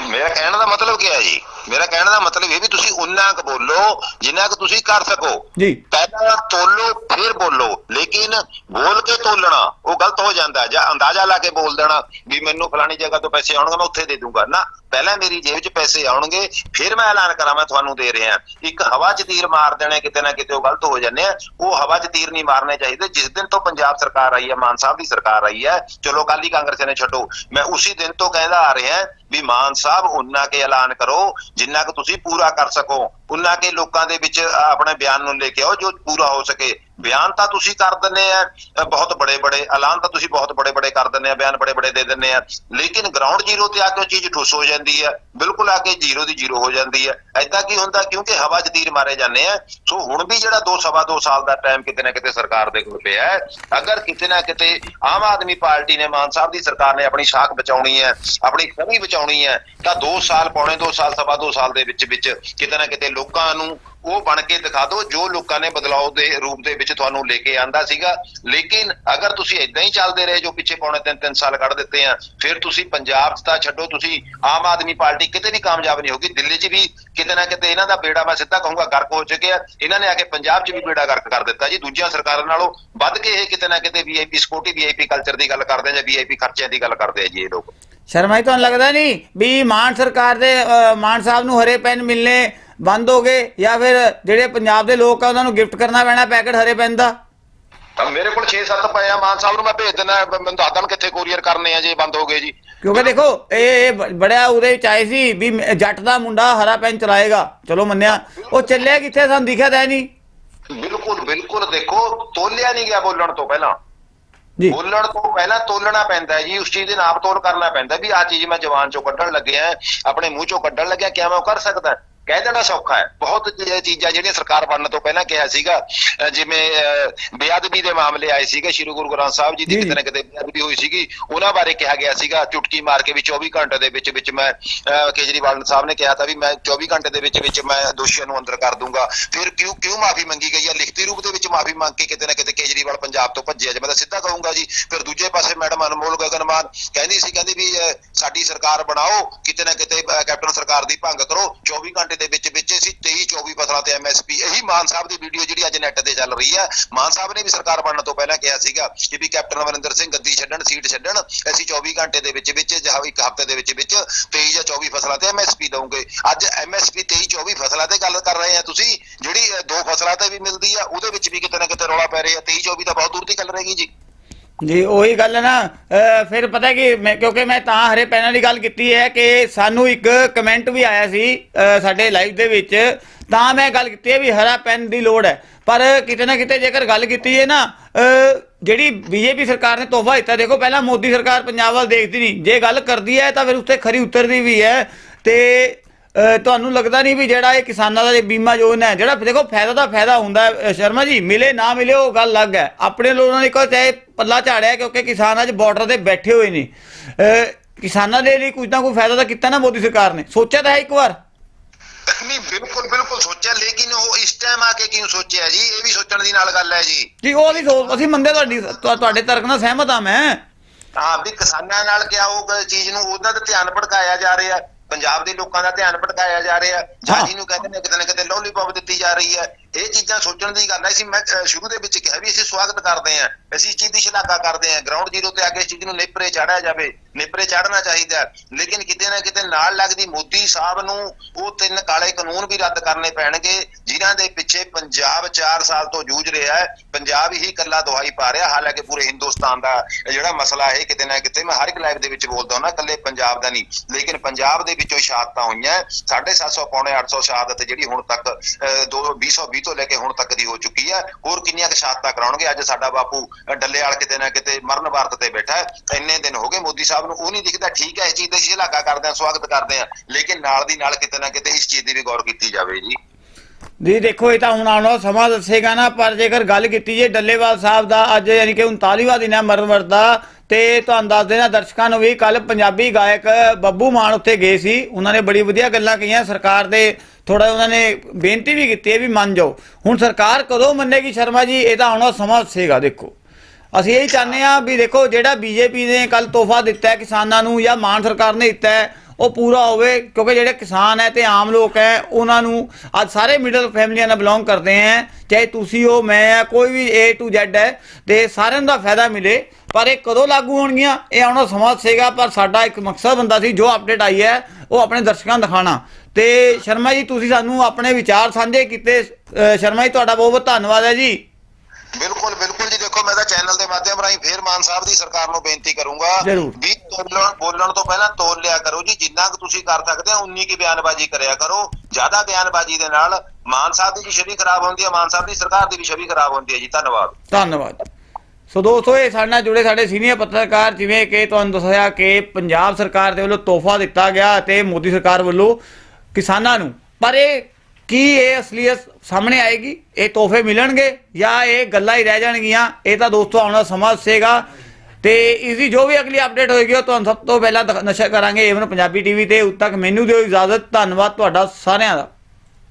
ਮੇਰਾ ਕਹਿਣ ਦਾ ਮਤਲਬ ਕੀ ਹੈ ਜੀ? ਮੇਰਾ ਕਹਿਣ ਦਾ ਮਤਲਬ ਇਹ ਵੀ ਤੁਸੀਂ ਉਨਾ ਕੁ ਬੋਲੋ ਜਿੰਨਾ ਕੁ ਤੁਸੀਂ ਕਰ ਸਕੋ। ਜੀ। ਪਹਿਲਾਂ ਤੋਲੋ ਫਿਰ ਬੋਲੋ। ਲੇਕਿਨ ਬੋਲ ਕੇ ਤੋਲਣਾ ਉਹ ਗਲਤ ਹੋ ਜਾਂਦਾ। ਜਾਂ ਅੰਦਾਜ਼ਾ ਲਾ ਕੇ ਬੋਲ ਦੇਣਾ ਵੀ ਮੈਨੂੰ ਫਲਾਣੀ ਜਗ੍ਹਾ ਤੋਂ ਪੈਸੇ ਆਉਣਗੇ ਮੈਂ ਉੱਥੇ ਦੇ ਦੂੰਗਾ। ਨਾ ਪਹਿਲਾਂ ਮੇਰੀ ਜੇਬ 'ਚ ਪੈਸੇ ਆਉਣਗੇ ਫਿਰ ਮੈਂ ਐਲਾਨ ਕਰਾਂ ਮੈਂ ਤੁਹਾਨੂੰ ਦੇ ਰਿਹਾ। ਇੱਕ ਹਵਾ 'ਚ ਤੀਰ ਮਾਰ ਦੇਣੇ ਕਿਤੇ ਨਾ ਕਿਤੇ ਉਹ ਗਲਤ ਹੋ ਜਾਂਦੇ ਆ। ਉਹ ਹਵਾ 'ਚ ਤੀਰ ਨਹੀਂ ਮਾਰਨੇ ਚਾਹੀਦੇ। ਜਿਸ ਦਿਨ ਤੋਂ ਪੰਜਾਬ ਸਰਕਾਰ ਆਈ ਹੈ ਮਾਨ ਸਾਹਿਬ ਦੀ ਸਰਕਾਰ ਆਈ ਹੈ ਚਲੋ ਕੱਲ ਕਾਂਗਰਸ ਨੇ ਛੱਡੋ। ਮੈਂ ਉਸੇ ਦਿਨ ਤੋਂ ਕਹਿੰਦਾ ਆ ਰਿਹਾ ਵੀ ਮਾਨ ਸਾਹਿਬ, ਉਨਾ ਕੇ ਐਲਾਨ ਕਰੋ ਜਿੰਨਾ ਕਿ ਤੁਸੀਂ ਪੂਰਾ ਕਰ ਸਕੋ। ਉਹਨਾਂ ਕੇ ਲੋਕਾਂ ਦੇ ਵਿੱਚ ਆਪਣੇ ਬਿਆਨ ਨੂੰ ਲੈ ਕੇ ਆਓ, ਜੋ ਪੂਰਾ ਹੋ ਸਕੇ। ਬਿਆਨ ਤਾਂ ਤੁਸੀਂ ਕਰ ਦਿੰਦੇ ਆ ਬਹੁਤ ਬੜੇ ਬੜੇ, ਐਲਾਨ ਤਾਂ ਤੁਸੀਂ ਬਹੁਤ ਬੜੇ ਬੜੇ ਕਰ ਦਿੰਦੇ ਆ, ਬਿਆਨ ਬੜੇ ਬੜੇ ਦੇ ਦਿੰਦੇ ਆ। ਲੇਕਿਨ ਗਰਾਊਂਡ ਜ਼ੀਰੋ ਤੇ ਆ ਕੇ ਉਹ ਚੀਜ਼ ਠੁੱਸ ਹੋ ਜਾਂਦੀ ਹੈ ਬਿਲਕੁਲ ਆ ਕੇ ਜ਼ੀਰੋ ਦੀ ਜ਼ੀਰੋ ਹੋ ਜਾਂਦੀ ਹੈ ਐਦਾਂ ਕੀ ਹੁੰਦਾ, ਕਿਉਂਕਿ ਹਵਾ 'ਚ ਤੀਰ ਮਾਰੇ ਜਾਂਦੇ ਆ, ਸੋ ਹੁਣ ਵੀ ਜਿਹੜਾ 2 ਸਵਾ 2 ਸਾਲ ਦਾ ਟਾਈਮ ਕਿਤੇ ਨਾ ਕਿਤੇ ਸਰਕਾਰ ਦੇ ਕੋਲ ਪਿਆ ਹੈ। ਅਗਰ ਕਿਤੇ ਨਾ ਕਿਤੇ ਆਮ ਆਦਮੀ ਪਾਰਟੀ ਨੇ, ਮਾਨ ਸਾਹਿਬ ਦੀ ਸਰਕਾਰ ਨੇ ਆਪਣੀ ਸ਼ਾਖ ਬਚਾਉਣੀ ਹੈ, ਆਪਣੀ ਛਵੀ ਬਚਾਉਣੀ ਹੈ, ਤਾਂ 2 ਸਾਲ, ਪੌਣੇ 2 ਸਾਲ, ਸਵਾ 2 ਸਾਲ ਦੇ ਵਿੱਚ ਵਿੱਚ ਕਿਤੇ ਨਾ ਕਿਤੇ ਲੋਕਾਂ ਨੂੰ ਉਹ ਬਣ ਕੇ ਦਿਖਾ ਦਿਓ, ਜੋ ਲੋਕਾਂ ਨੇ ਬਦਲਾਅ ਦੇ ਰੂਪ ਦੇ ਵਿੱਚ ਤੁਹਾਨੂੰ ਲੈ ਕੇ ਆਂਦਾ ਸੀਗਾ। ਲੇਕਿਨ ਅਗਰ ਤੁਸੀਂ ਇਦਾਂ ਹੀ ਚੱਲਦੇ ਰਹੇ ਜੋ ਪਿੱਛੇ ਪੌਣੇ 3-3 ਸਾਲ ਕੱਢ ਦਿੱਤੇ ਆ, ਫਿਰ ਤੁਸੀਂ ਪੰਜਾਬ 'ਚ ਛੱਡੋ, ਤੁਸੀਂ ਆਮ ਆਦਮੀ ਪਾਰਟੀ ਕਿਤੇ ਵੀ ਕਾਮਯਾਬ ਨਹੀਂ ਹੋਗੀ ਦਿੱਲੀ 'ਚ ਵੀ ਕਿਤੇ ਨਾ ਕਿਤੇ ਇਹਨਾਂ ਦਾ ਬੇੜਾ ਮੈਂ ਸਿੱਧਾ ਕਹੂੰਗਾ ਗਰਕ ਹੋ ਚੁੱਕਿਆ। ਇਹਨਾਂ ਨੇ ਆ ਕੇ ਪੰਜਾਬ 'ਚ ਵੀ ਬੇੜਾ ਗਰਕ ਕਰ ਦਿੱਤਾ ਜੀ। ਦੂਜੀਆਂ ਸਰਕਾਰਾਂ ਨਾਲੋਂ ਵੱਧ ਕੇ ਇਹ ਕਿਤੇ ਨਾ ਕਿਤੇ ਵੀਆਈਪੀ ਸਕਿਉਰਟੀ ਵੀਆਈਪੀ ਕਲਚਰ ਦੀ ਗੱਲ ਕਰਦੇ ਆ ਜਾਂ ਵੀਆਈਪੀ ਖਰਚਿਆਂ ਦੀ ਗੱਲ ਕਰਦੇ ਆ ਜੀ ਇਹ ਲੋਕ। ਸ਼ਰਮਾ ਤੁਹਾਨੂੰ ਲੱਗਦਾ ਨਹੀਂ ਵੀ ਮਾਨ ਸਰਕਾਰ ਦੇ ਮਾਨ ਸਾਹਿਬ ਨੂੰ ਹਰੇ ਪੈਨ ਮਿਲਨੇ ਬੰਦ ਹੋ ਗਏ ਜਾਂ ਫਿਰ ਜਿਹੜੇ ਪੰਜਾਬ ਦੇ ਲੋਕ ਆ ਉਹਨਾਂ ਨੂੰ ਗਿਫਟ ਕਰਨਾ ਪੈਣਾ ਪੈਕੇਟ ਹਰੇ ਪੈਨ ਦਾ? ਤਾਂ ਮੇਰੇ ਕੋਲ 6-7 ਪਏ ਆ ਮਾਨ ਸਾਹਿਬ ਨੂੰ ਮੈਂ ਭੇਜ ਦਿੰਦਾ ਮੈਨੂੰ ਦੱਸ ਦੇਣ ਕਿੱਥੇ ਕੋਰੀਅਰ ਕਰਨੇ ਆ ਜੇ ਬੰਦ ਹੋ ਗਏ ਜੀ। ਕਿਉਂਕਿ ਦੇਖੋ ਇਹ ਇਹ ਬੜਿਆ ਉਹਦੇ ਵਿੱਚ ਆਏ ਸੀ ਵੀ ਜੱਟ ਦਾ ਮੁੰਡਾ ਹਰਾ ਪੈਨ ਚਲਾਏਗਾ। ਚਲੋ ਮੰਨਿਆ। ਉਹ ਚੱਲਿਆ ਕਿੱਥੇ ਸਾਨੂੰ ਦਿਖਿਆ ਤਾਂ ਨਹੀਂ। ਬਿਲਕੁਲ ਬਿਲਕੁਲ ਦੇਖੋ ਤੋਲਿਆ ਨਹੀਂ ਗਿਆ ਬੋਲਣ ਤੋਂ ਪਹਿਲਾਂ। ਜੀ। ਬੋਲਣ ਤੋਂ ਪਹਿਲਾਂ ਤੋਲਣਾ ਪੈਂਦਾ ਜੀ ਉਸ ਚੀਜ਼ ਦੇ ਨਾਪ ਤੋਲ ਕਰਨਾ ਪੈਂਦਾ ਵੀ ਆ ਚੀਜ਼ ਮੈਂ ਜਵਾਨ ਚੋਂ ਕੱਢਣ ਲੱਗਿਆ ਆਪਣੇ ਮੂੰਹ ਚੋਂ ਕੱਢਣ ਲੱਗਿਆ ਕਿਆ ਮੈਂ ਉਹ ਕਰ ਸਕਦਾ? ਕਹਿ ਦੇਣਾ ਸੌਖਾ ਹੈ। ਬਹੁਤ ਚੀਜ਼ਾਂ ਜਿਹੜੀਆਂ ਸਰਕਾਰ ਬਣਨ ਤੋਂ ਪਹਿਲਾਂ ਕਿਹਾ ਸੀਗਾ ਜਿਵੇਂ ਬੇਅਦਬੀ ਦੇ ਮਾਮਲੇ ਆਏ ਸੀਗੇ ਸ਼੍ਰੀ ਗੁਰੂ ਗ੍ਰੰਥ ਸਾਹਿਬ ਜੀ ਦੀ। ਕਿਤੇ ਨਾ ਕਿਤੇ ਬੇਅਦਬੀ ਹੋਈ ਸੀਗੀ। ਉਹਨਾਂ ਬਾਰੇ ਕਿਹਾ ਗਿਆ ਸੀਗਾ ਚੁਟਕੀ ਮਾਰ ਕੇ ਵੀ 24 ਘੰਟੇ ਦੇ ਵਿੱਚ ਵਿੱਚ ਮੈਂ ਕੇਜਰੀਵਾਲ ਸਾਹਿਬ ਨੇ ਕਿਹਾ ਤਾਂ ਵੀ ਮੈਂ 24 ਘੰਟੇ ਦੇ ਵਿੱਚ ਵਿੱਚ ਮੈਂ ਦੋਸ਼ੀਆਂ ਨੂੰ ਅੰਦਰ ਕਰ ਦੂੰਗਾ। ਫਿਰ ਕਿਉਂ ਕਿਉਂ ਮਾਫੀ ਮੰਗੀ ਗਈ ਹੈ? ਲਿਖਤੀ ਰੂਪ ਦੇ ਵਿੱਚ ਮਾਫੀ ਮੰਗ ਕੇ ਕਿਤੇ ਨਾ ਕਿਤੇ ਕੇਜਰੀਵਾਲ ਪੰਜਾਬ ਤੋਂ ਭੱਜਿਆ ਜੇ ਮੈਂ ਤਾਂ ਸਿੱਧਾ ਕਹੂੰਗਾ ਜੀ ਫਿਰ ਦੂਜੇ ਪਾਸੇ ਮੈਡਮ ਅਨਮੋਲ ਗਗਨਮਾਨ ਕਹਿੰਦੀ ਸੀ ਕਹਿੰਦੀ ਵੀ ਸਾਡੀ ਸਰਕਾਰ ਬਣਾਓ ਕਿਤੇ ਨਾ ਕਿਤੇ ਕੈਪਟਨ ਸਰਕਾਰ ਦੀ ਭੰਗ ਕਰੋ 24 ਘੰਟੇ ਦੇ ਵਿੱਚ ਵਿੱਚ ਅਸੀਂ 23 24 ਫਸਲਾਂ ਤੇ ਐਮਐਸਪੀ ਇਹੀ ਮਾਨ ਸਾਹਿਬ ਦੀ ਵੀਡੀਓ ਜਿਹੜੀ ਅੱਜ ਨੈਟ ਤੇ ਚੱਲ ਰਹੀ ਹੈ ਮਾਨ ਸਾਹਿਬ ਨੇ ਵੀ ਸਰਕਾਰ ਬਣਨ ਤੋਂ ਪਹਿਲਾਂ ਕਿਹਾ ਸੀਗਾ ਕਿ ਵੀ ਕੈਪਟਨ ਅਮਰਿੰਦਰ ਸਿੰਘ ਗੱਦੀ ਛੱਡਣ, ਸੀਟ ਛੱਡਣ। ਅਸੀਂ 24 ਘੰਟੇ ਦੇ ਵਿੱਚ ਵਿੱਚ, ਜਾਂ ਇੱਕ ਹਫ਼ਤੇ ਦੇ ਵਿੱਚ ਵਿੱਚ 23 ਜਾਂ 24 ਫਸਲਾਂ ਤੇ ਐਮਐਸਪੀ ਦਵਾਂਗੇ ਅੱਜ ਐਮਐਸਪੀ 23 24 ਫਸਲਾਂ ਤੇ ਗੱਲ ਕਰ ਰਹੇ ਆ ਤੁਸੀਂ, ਜਿਹੜੀ ਦੋ ਫਸਲਾਂ ਤੇ ਵੀ ਮਿਲਦੀ ਆ, ਉਹਦੇ ਵਿੱਚ ਵੀ ਕਿਤੇ ਨਾ ਕਿਤੇ ਰੌਲਾ ਪੈ ਰਿਹਾ। 23 24 ਤਾਂ ਬਹੁਤ ਦੂਰ ਦੀ ਗੱਲ ਰਹੇਗੀ ਜੀ। ਜੀ, ਉਹੀ ਗੱਲ ਹੈ ਨਾ, ਅਹ, ਫਿਰ ਪਤਾ ਕਿ, ਮੈਂ, ਕਿਉਂਕਿ ਮੈਂ ਤਾਂ ਹਰੇ ਪੈਨ ਦੀ ਗੱਲ ਕੀਤੀ ਹੈ ਕਿ ਸਾਨੂੰ ਇੱਕ ਕਮੈਂਟ ਵੀ ਆਇਆ ਸੀ, ਅਹ, ਸਾਡੇ ਲਾਈਵ ਦੇ ਵਿੱਚ, ਤਾਂ ਮੈਂ ਗੱਲ ਕੀਤੀ ਹੈ ਵੀ ਹਰਾ ਪੈਨ ਦੀ ਲੋੜ ਹੈ। ਪਰ ਕਿਤੇ ਨਾ ਕਿਤੇ ਜੇਕਰ ਗੱਲ ਕੀਤੀ ਹੈ ਨਾ, ਅਹ, ਜਿਹੜੀ ਬੀਜੇਪੀ ਸਰਕਾਰ ਨੇ ਤੋਹਫਾ ਦਿੱਤਾ, ਦੇਖੋ ਪਹਿਲਾਂ ਮੋਦੀ ਸਰਕਾਰ ਪੰਜਾਬ ਵੱਲ ਦੇਖਦੀ ਨਹੀਂ, ਜੇ ਗੱਲ ਕਰਦੀ ਹੈ ਤਾਂ ਫਿਰ ਉੱਤੇ ਖਰੀ ਉਤਰਦੀ ਵੀ ਹੈ, ਤੇ ਤੁਹਾਨੂੰ ਲੱਗਦਾ ਨਹੀਂ ਵੀ ਜਿਹੜਾ ਇਹ ਕਿਸਾਨਾਂ ਦਾ ਇਹ ਬੀਮਾ ਯੋਜਨਾ ਹੈ ਜਿਹੜਾ ਦੇਖੋ ਫਾਇਦਾ ਤਾਂ ਫਾਇਦਾ ਹੁੰਦਾ ਸ਼ਰਮਾ ਜੀ ਮਿਲੇ ਨਾ ਮਿਲੇ ਉਹ ਗੱਲ ਅਲੱਗ ਹੈ। ਆਪਣੇ ਲੋਕਾਂ ਨੇ ਕੋਈ ਚਾਹੇ ਪੱਲਾ ਝਾੜਿਆ ਕਿਉਂਕਿ ਕਿਸਾਨ ਅੱਜ ਬਾਰਡਰ ਤੇ ਬੈਠੇ ਹੋਏ ਨੇ। ਕਿਸਾਨਾਂ ਦੇ ਲਈ ਕੁਝ ਨਾ ਕੋਈ ਫਾਇਦਾ ਤਾਂ ਕੀਤਾ ਨਾ ਮੋਦੀ ਸਰਕਾਰ ਨੇ। ਸੋਚਿਆ ਤਾਂ ਹੈ ਇੱਕ ਵਾਰ? ਨਹੀਂ ਬਿਲਕੁਲ ਬਿਲਕੁਲ ਸੋਚਿਆ ਲੇਕਿਨ ਉਹ ਇਸ ਟਾਈਮ ਆ ਕੇ ਕਿਉਂ ਸੋਚਿਆ ਜੀ? ਇਹ ਵੀ ਸੋਚਣ ਦੀ ਨਾਲ ਗੱਲ ਹੈ ਜੀ। ਜੀ ਉਹ ਨਹੀਂ ਸੋਚ ਅਸੀਂ ਮੰਨਦੇ ਤੁਹਾਡੀ ਤੁਹਾ- ਤੁਹਾਡੇ ਤਰਕ ਨਾਲ ਸਹਿਮਤ ਹਾਂ ਮੈਂ। ਹਾਂ ਵੀ ਕਿਸਾਨਾਂ ਨਾਲ ਕਿਹਾ ਉਹ ਚੀਜ਼ ਨੂੰ ਉਹਨਾਂ ਦਾ ਧਿਆਨ ਭਟਕਾਇਆ ਜਾ ਰਿਹਾ। ਪੰਜਾਬ ਦੇ ਲੋਕਾਂ ਦਾ ਧਿਆਨ ਭਟਕਾਇਆ ਜਾ ਰਿਹਾ ਜਾਜੀ ਨੂੰ ਕਹਿੰਦੇ ਨੇ ਕਿਤੇ ਨਾ ਕਿਤੇ ਲੋਲੀਪੌਪ ਦਿੱਤੀ ਜਾ ਰਹੀ ਹੈ। ਇਹ ਚੀਜ਼ਾਂ ਸੋਚਣ ਦੀ ਗੱਲ ਹੈ। ਸੀ ਮੈਂ ਸ਼ੁਰੂ ਦੇ ਵਿੱਚ ਕਿਹਾ ਵੀ ਅਸੀਂ ਸਵਾਗਤ ਕਰਦੇ ਹਾਂ। ਅਸੀਂ ਇਸ ਚੀਜ਼ ਦੀ ਸ਼ਲਾਘਾ ਕਰਦੇ ਹਾਂ। ਗਰਾਊਂਡ ਜ਼ੀਰੋ ਤੇ ਆ ਕੇ ਇਸ ਚੀਜ਼ ਨੂੰ ਨੇਪਰੇ ਚਾੜਿਆ ਜਾਵੇ ਨੇਪਰੇ ਚਾੜਨਾ ਚਾਹੀਦਾ ਲੇਕਿਨ ਕਿਤੇ ਨਾ ਕਿਤੇ ਨਾਲ ਲੱਗਦੀ ਮੋਦੀ ਸਾਹਿਬ ਨੂੰ ਉਹ ਤਿੰਨ ਕਾਲੇ ਕਾਨੂੰਨ ਵੀ ਰੱਦ ਕਰਨੇ ਪੈਣਗੇ ਜਿਨ੍ਹਾਂ ਦੇ ਪਿੱਛੇ ਪੰਜਾਬ 4 ਸਾਲ ਤੋਂ ਜੂਝ ਰਿਹਾ ਹੈ। ਪੰਜਾਬ ਹੀ ਇਕੱਲਾ ਦੁਹਾਈ ਪਾ ਰਿਹਾ ਹਾਲਾਂਕਿ ਪੂਰੇ ਹਿੰਦੁਸਤਾਨ ਦਾ ਜਿਹੜਾ ਮਸਲਾ ਹੈ ਕਿਤੇ ਨਾ ਕਿਤੇ ਮੈਂ ਹਰ ਇੱਕ ਲਾਈਵ ਦੇ ਵਿੱਚ ਬੋਲਦਾ ਹਾਂ ਇਕੱਲੇ ਪੰਜਾਬ ਦਾ ਨਹੀਂ। ਲੇਕਿਨ ਪੰਜਾਬ ਦੇ ਵਿੱਚੋਂ ਸ਼ਹਾਦਤਾਂ ਹੋਈਆਂ 750 ਪੌਣੇ 800 ਸ਼ਹਾਦਤ ਜਿਹੜੀ ਹੁਣ ਤੱਕ ਅਹ, ਦੋ 2020 ਤੋਂ ਲੈ ਕੇ ਹੁਣ ਤੱਕ ਦੀ ਹੋ ਚੁੱਕੀ ਹੈ ਹੋਰ ਕਿੰਨੀਆਂ ਸ਼ਹਾਦਤਾਂ ਕਰਾਉਣਗੇ? ਅੱਜ ਸਾਡਾ ਬਾਪੂ ਡੱਲੇਵਾਲ ਕਿਤੇ ਨਾ ਕਿਤੇ ਮਰਨ ਵਰਤ ਤੇ ਬੈਠਾ ਹੈ। ਇੰਨੇ ਦਿਨ ਹੋ ਗਏ ਮੋਦੀ ਸਾਹਿਬ ਨੂੰ। ਉਹ ਨਹੀਂ ਦਿਖਦਾ, ਠੀਕ ਹੈ, ਇਸ ਚੀਜ਼ ਤੇ ਸ਼ਲਾਘਾ ਕਰਦੇ ਹਾਂ, ਸਵਾਗਤ ਕਰਦੇ ਹਾਂ। ਲੇਕਿਨ ਨਾਲ ਦੀ ਨਾਲ ਕਿਤੇ ਨਾ ਕਿਤੇ ਇਸ ਚੀਜ਼ ਦੀ ਵੀ ਗੌਰ ਕੀਤੀ ਜਾਵੇ ਜੀ। ਜੀ ਦੇਖੋ, ਇਹ ਤਾਂ ਹੁਣ ਆਉਣ ਸਮਾਂ ਦੱਸੇਗਾ ਨਾ, ਪਰ ਜੇਕਰ ਗੱਲ ਕੀਤੀ ਜੇ ਡੱਲੇਵਾਲ ਸਾਹਿਬ ਦਾ ਅੱਜ ਯਾਨੀ ਕਿ 39ਵਾਂ ਦਿਨ ਹੈ ਮਰਨ ਵਰਤ ਦਾ, ਤੇ ਤੁਹਾਨੂੰ ਦੱਸ ਦੇਣਾ, ਦਰਸ਼ਕਾਂ ਨੂੰ ਵੀ ਕੱਲ ਪੰਜਾਬੀ ਗਾਇਕ ਬੱਬੂ ਮਾਨ ਉੱਥੇ ਗਏ ਸੀ। ਉਹਨਾਂ ਨੇ ਬੜੀ ਵਧੀਆ ਗੱਲਾਂ ਕਹੀਆਂ ਸਰਕਾਰ ਦੇ ਥੋੜਾ ਉਹਨਾਂ ਨੇ ਬੇਨਤੀ ਵੀ ਕੀਤੀ ਹੈ ਵੀ ਮੰਨ ਜਾਓ। ਹੁਣ ਸਰਕਾਰ ਕਦੋਂ ਮੰਨੇਗੀ ਸ਼ਰਮਾ ਜੀ? ਇਹ ਤਾਂ ਆਉਣ ਵਾਲਾ ਸਮਾਂ ਦੱਸੇਗਾ, ਦੇਖੋ। ਅਸੀਂ ਇਹ ਚਾਹੁੰਦੇ ਆ ਵੀ ਦੇਖੋ, ਜਿਹੜਾ ਬੀਜੇਪੀ ਨੇ ਕੱਲ ਤੋਹਫਾ ਦਿੱਤਾ ਹੈ ਕਿਸਾਨਾਂ ਨੂੰ ਜਾਂ ਮਾਨ ਸਰਕਾਰ ਨੇ ਦਿੱਤਾ ਹੈ, ਉਹ ਪੂਰਾ ਹੋਵੇ। ਕਿਉਂਕਿ ਜਿਹੜੇ ਕਿਸਾਨ ਹੈ ਤੇ ਆਮ ਲੋਕ ਹੈ, ਉਹਨਾਂ ਨੂੰ ਅੱਜ ਸਾਰੇ ਮਿਡਲ ਫੈਮਲੀਆਂ ਨਾਲ ਬਿਲੋਂਗ ਕਰਦੇ ਹੈ। ਚਾਹੇ ਤੁਸੀਂ ਹੋ, ਮੈਂ ਆ ਕੋਈ ਵੀ A ਟੂ Z ਹੈ, ਤੇ ਸਾਰਿਆਂ ਦਾ ਫਾਇਦਾ ਮਿਲੇ। ਪਰ ਇਹ ਕਦੋਂ ਲਾਗੂ ਹੋਣਗੀਆਂ ਇਹ ਆਉਣਾ ਸਮਾਂ ਦੱਸੇਗਾ ਪਰ ਸਾਡਾ ਇੱਕ ਮਕਸਦ ਬੰਦਾ ਸੀ ਜੋ ਅਪਡੇਟ ਆਈ ਹੈ ਉਹ ਆਪਣੇ ਦਰਸ਼ਕਾਂ ਨੂੰ ਦਿਖਾਣਾ ਤੇ ਸ਼ਰਮਾ ਜੀ ਤੁਸੀਂ ਸਾਨੂੰ ਆਪਣੇ ਵਿਚਾਰ ਸਾਂਝੇ ਕੀਤੇ। ਸ਼ਰਮਾ ਜੀ ਤੁਹਾਡਾ ਬਹੁਤ ਬਹੁਤ ਧੰਨਵਾਦ ਹੈ ਜੀ। ਬਿਲਕੁਲ ਬਿਲਕੁਲ ਜੀ। ਦੇਖੋ ਮੈਂ ਤਾਂ ਚੈਨਲ ਦੇ ਮਾਧਿਅਮ ਰਾਹੀਂ ਫੇਰ ਮਾਨ ਸਾਹਿਬ ਦੀ ਸਰਕਾਰ ਨੂੰ ਬੇਨਤੀ ਕਰੂੰਗਾ। ਵੀ ਤੋਲਣ ਬੋਲਣ ਤੋਂ ਪਹਿਲਾਂ ਤੋਲ ਲਿਆ ਕਰੋ ਜੀ। ਜਿੰਨਾ ਕੁ ਤੁਸੀਂ ਕਰ ਸਕਦੇ ਆ ਉਨੀ ਕੀ ਬਿਆਨਬਾਜ਼ੀ ਕਰਿਆ ਕਰੋ। ਜ਼ਿਆਦਾ ਬਿਆਨਬਾਜ਼ੀ ਦੇ ਨਾਲ ਮਾਨ ਸਾਹਿਬ ਦੀ ਵੀ ਛਵੀ ਖਰਾਬ ਹੁੰਦੀ ਹੈ ਮਾਨ ਸਾਹਿਬ ਦੀ ਸਰਕਾਰ ਦੀ ਵੀ ਛਵੀ ਖਰਾਬ ਹੁੰਦੀ ਹੈ ਜੀ। ਧੰਨਵਾਦ। ਧੰਨਵਾਦ। ਸੋ ਦੋਸਤੋ, ਇਹ ਸਾਡੇ ਨਾਲ ਜੁੜੇ ਸਾਡੇ ਸੀਨੀਅਰ ਪੱਤਰਕਾਰ, ਜਿਵੇਂ ਕਿ ਤੁਹਾਨੂੰ ਦੱਸਿਆ ਕਿ ਪੰਜਾਬ ਸਰਕਾਰ ਦੇ ਵੱਲੋਂ ਤੋਹਫਾ ਦਿੱਤਾ ਗਿਆ ਅਤੇ ਮੋਦੀ ਸਰਕਾਰ ਵੱਲੋਂ ਕਿਸਾਨਾਂ ਨੂੰ। ਪਰ ਇਹ ਕੀ ਇਹ ਅਸਲੀਅਤ ਸਾਹਮਣੇ ਆਏਗੀ? ਇਹ ਤੋਹਫੇ ਮਿਲਣਗੇ ਜਾਂ ਇਹ ਗੱਲਾਂ ਹੀ ਰਹਿ ਜਾਣਗੀਆਂ? ਇਹ ਤਾਂ ਦੋਸਤੋ, ਆਉਣ ਵਾਲਾ ਸਮਾਂ ਦੱਸੇਗਾ। ਤੇ ਇਸ ਦੀ ਜੋ ਵੀ ਅਗਲੀ ਅਪਡੇਟ ਹੋਏਗੀ, ਉਹ ਤੁਹਾਨੂੰ ਸਭ ਤੋਂ ਪਹਿਲਾਂ ਦਿਖਾ- ਨਸ਼ਰ ਕਰਾਂਗੇ। ਏਵਨ ਪੰਜਾਬੀ ਟੀਵੀ ਤੇ ਉਦ ਤੱਕ ਮੈਨੂੰ ਦਿਓ ਇਜਾਜ਼ਤ। ਧੰਨਵਾਦ ਤੁਹਾਡਾ ਸਾਰਿਆਂ ਦਾ।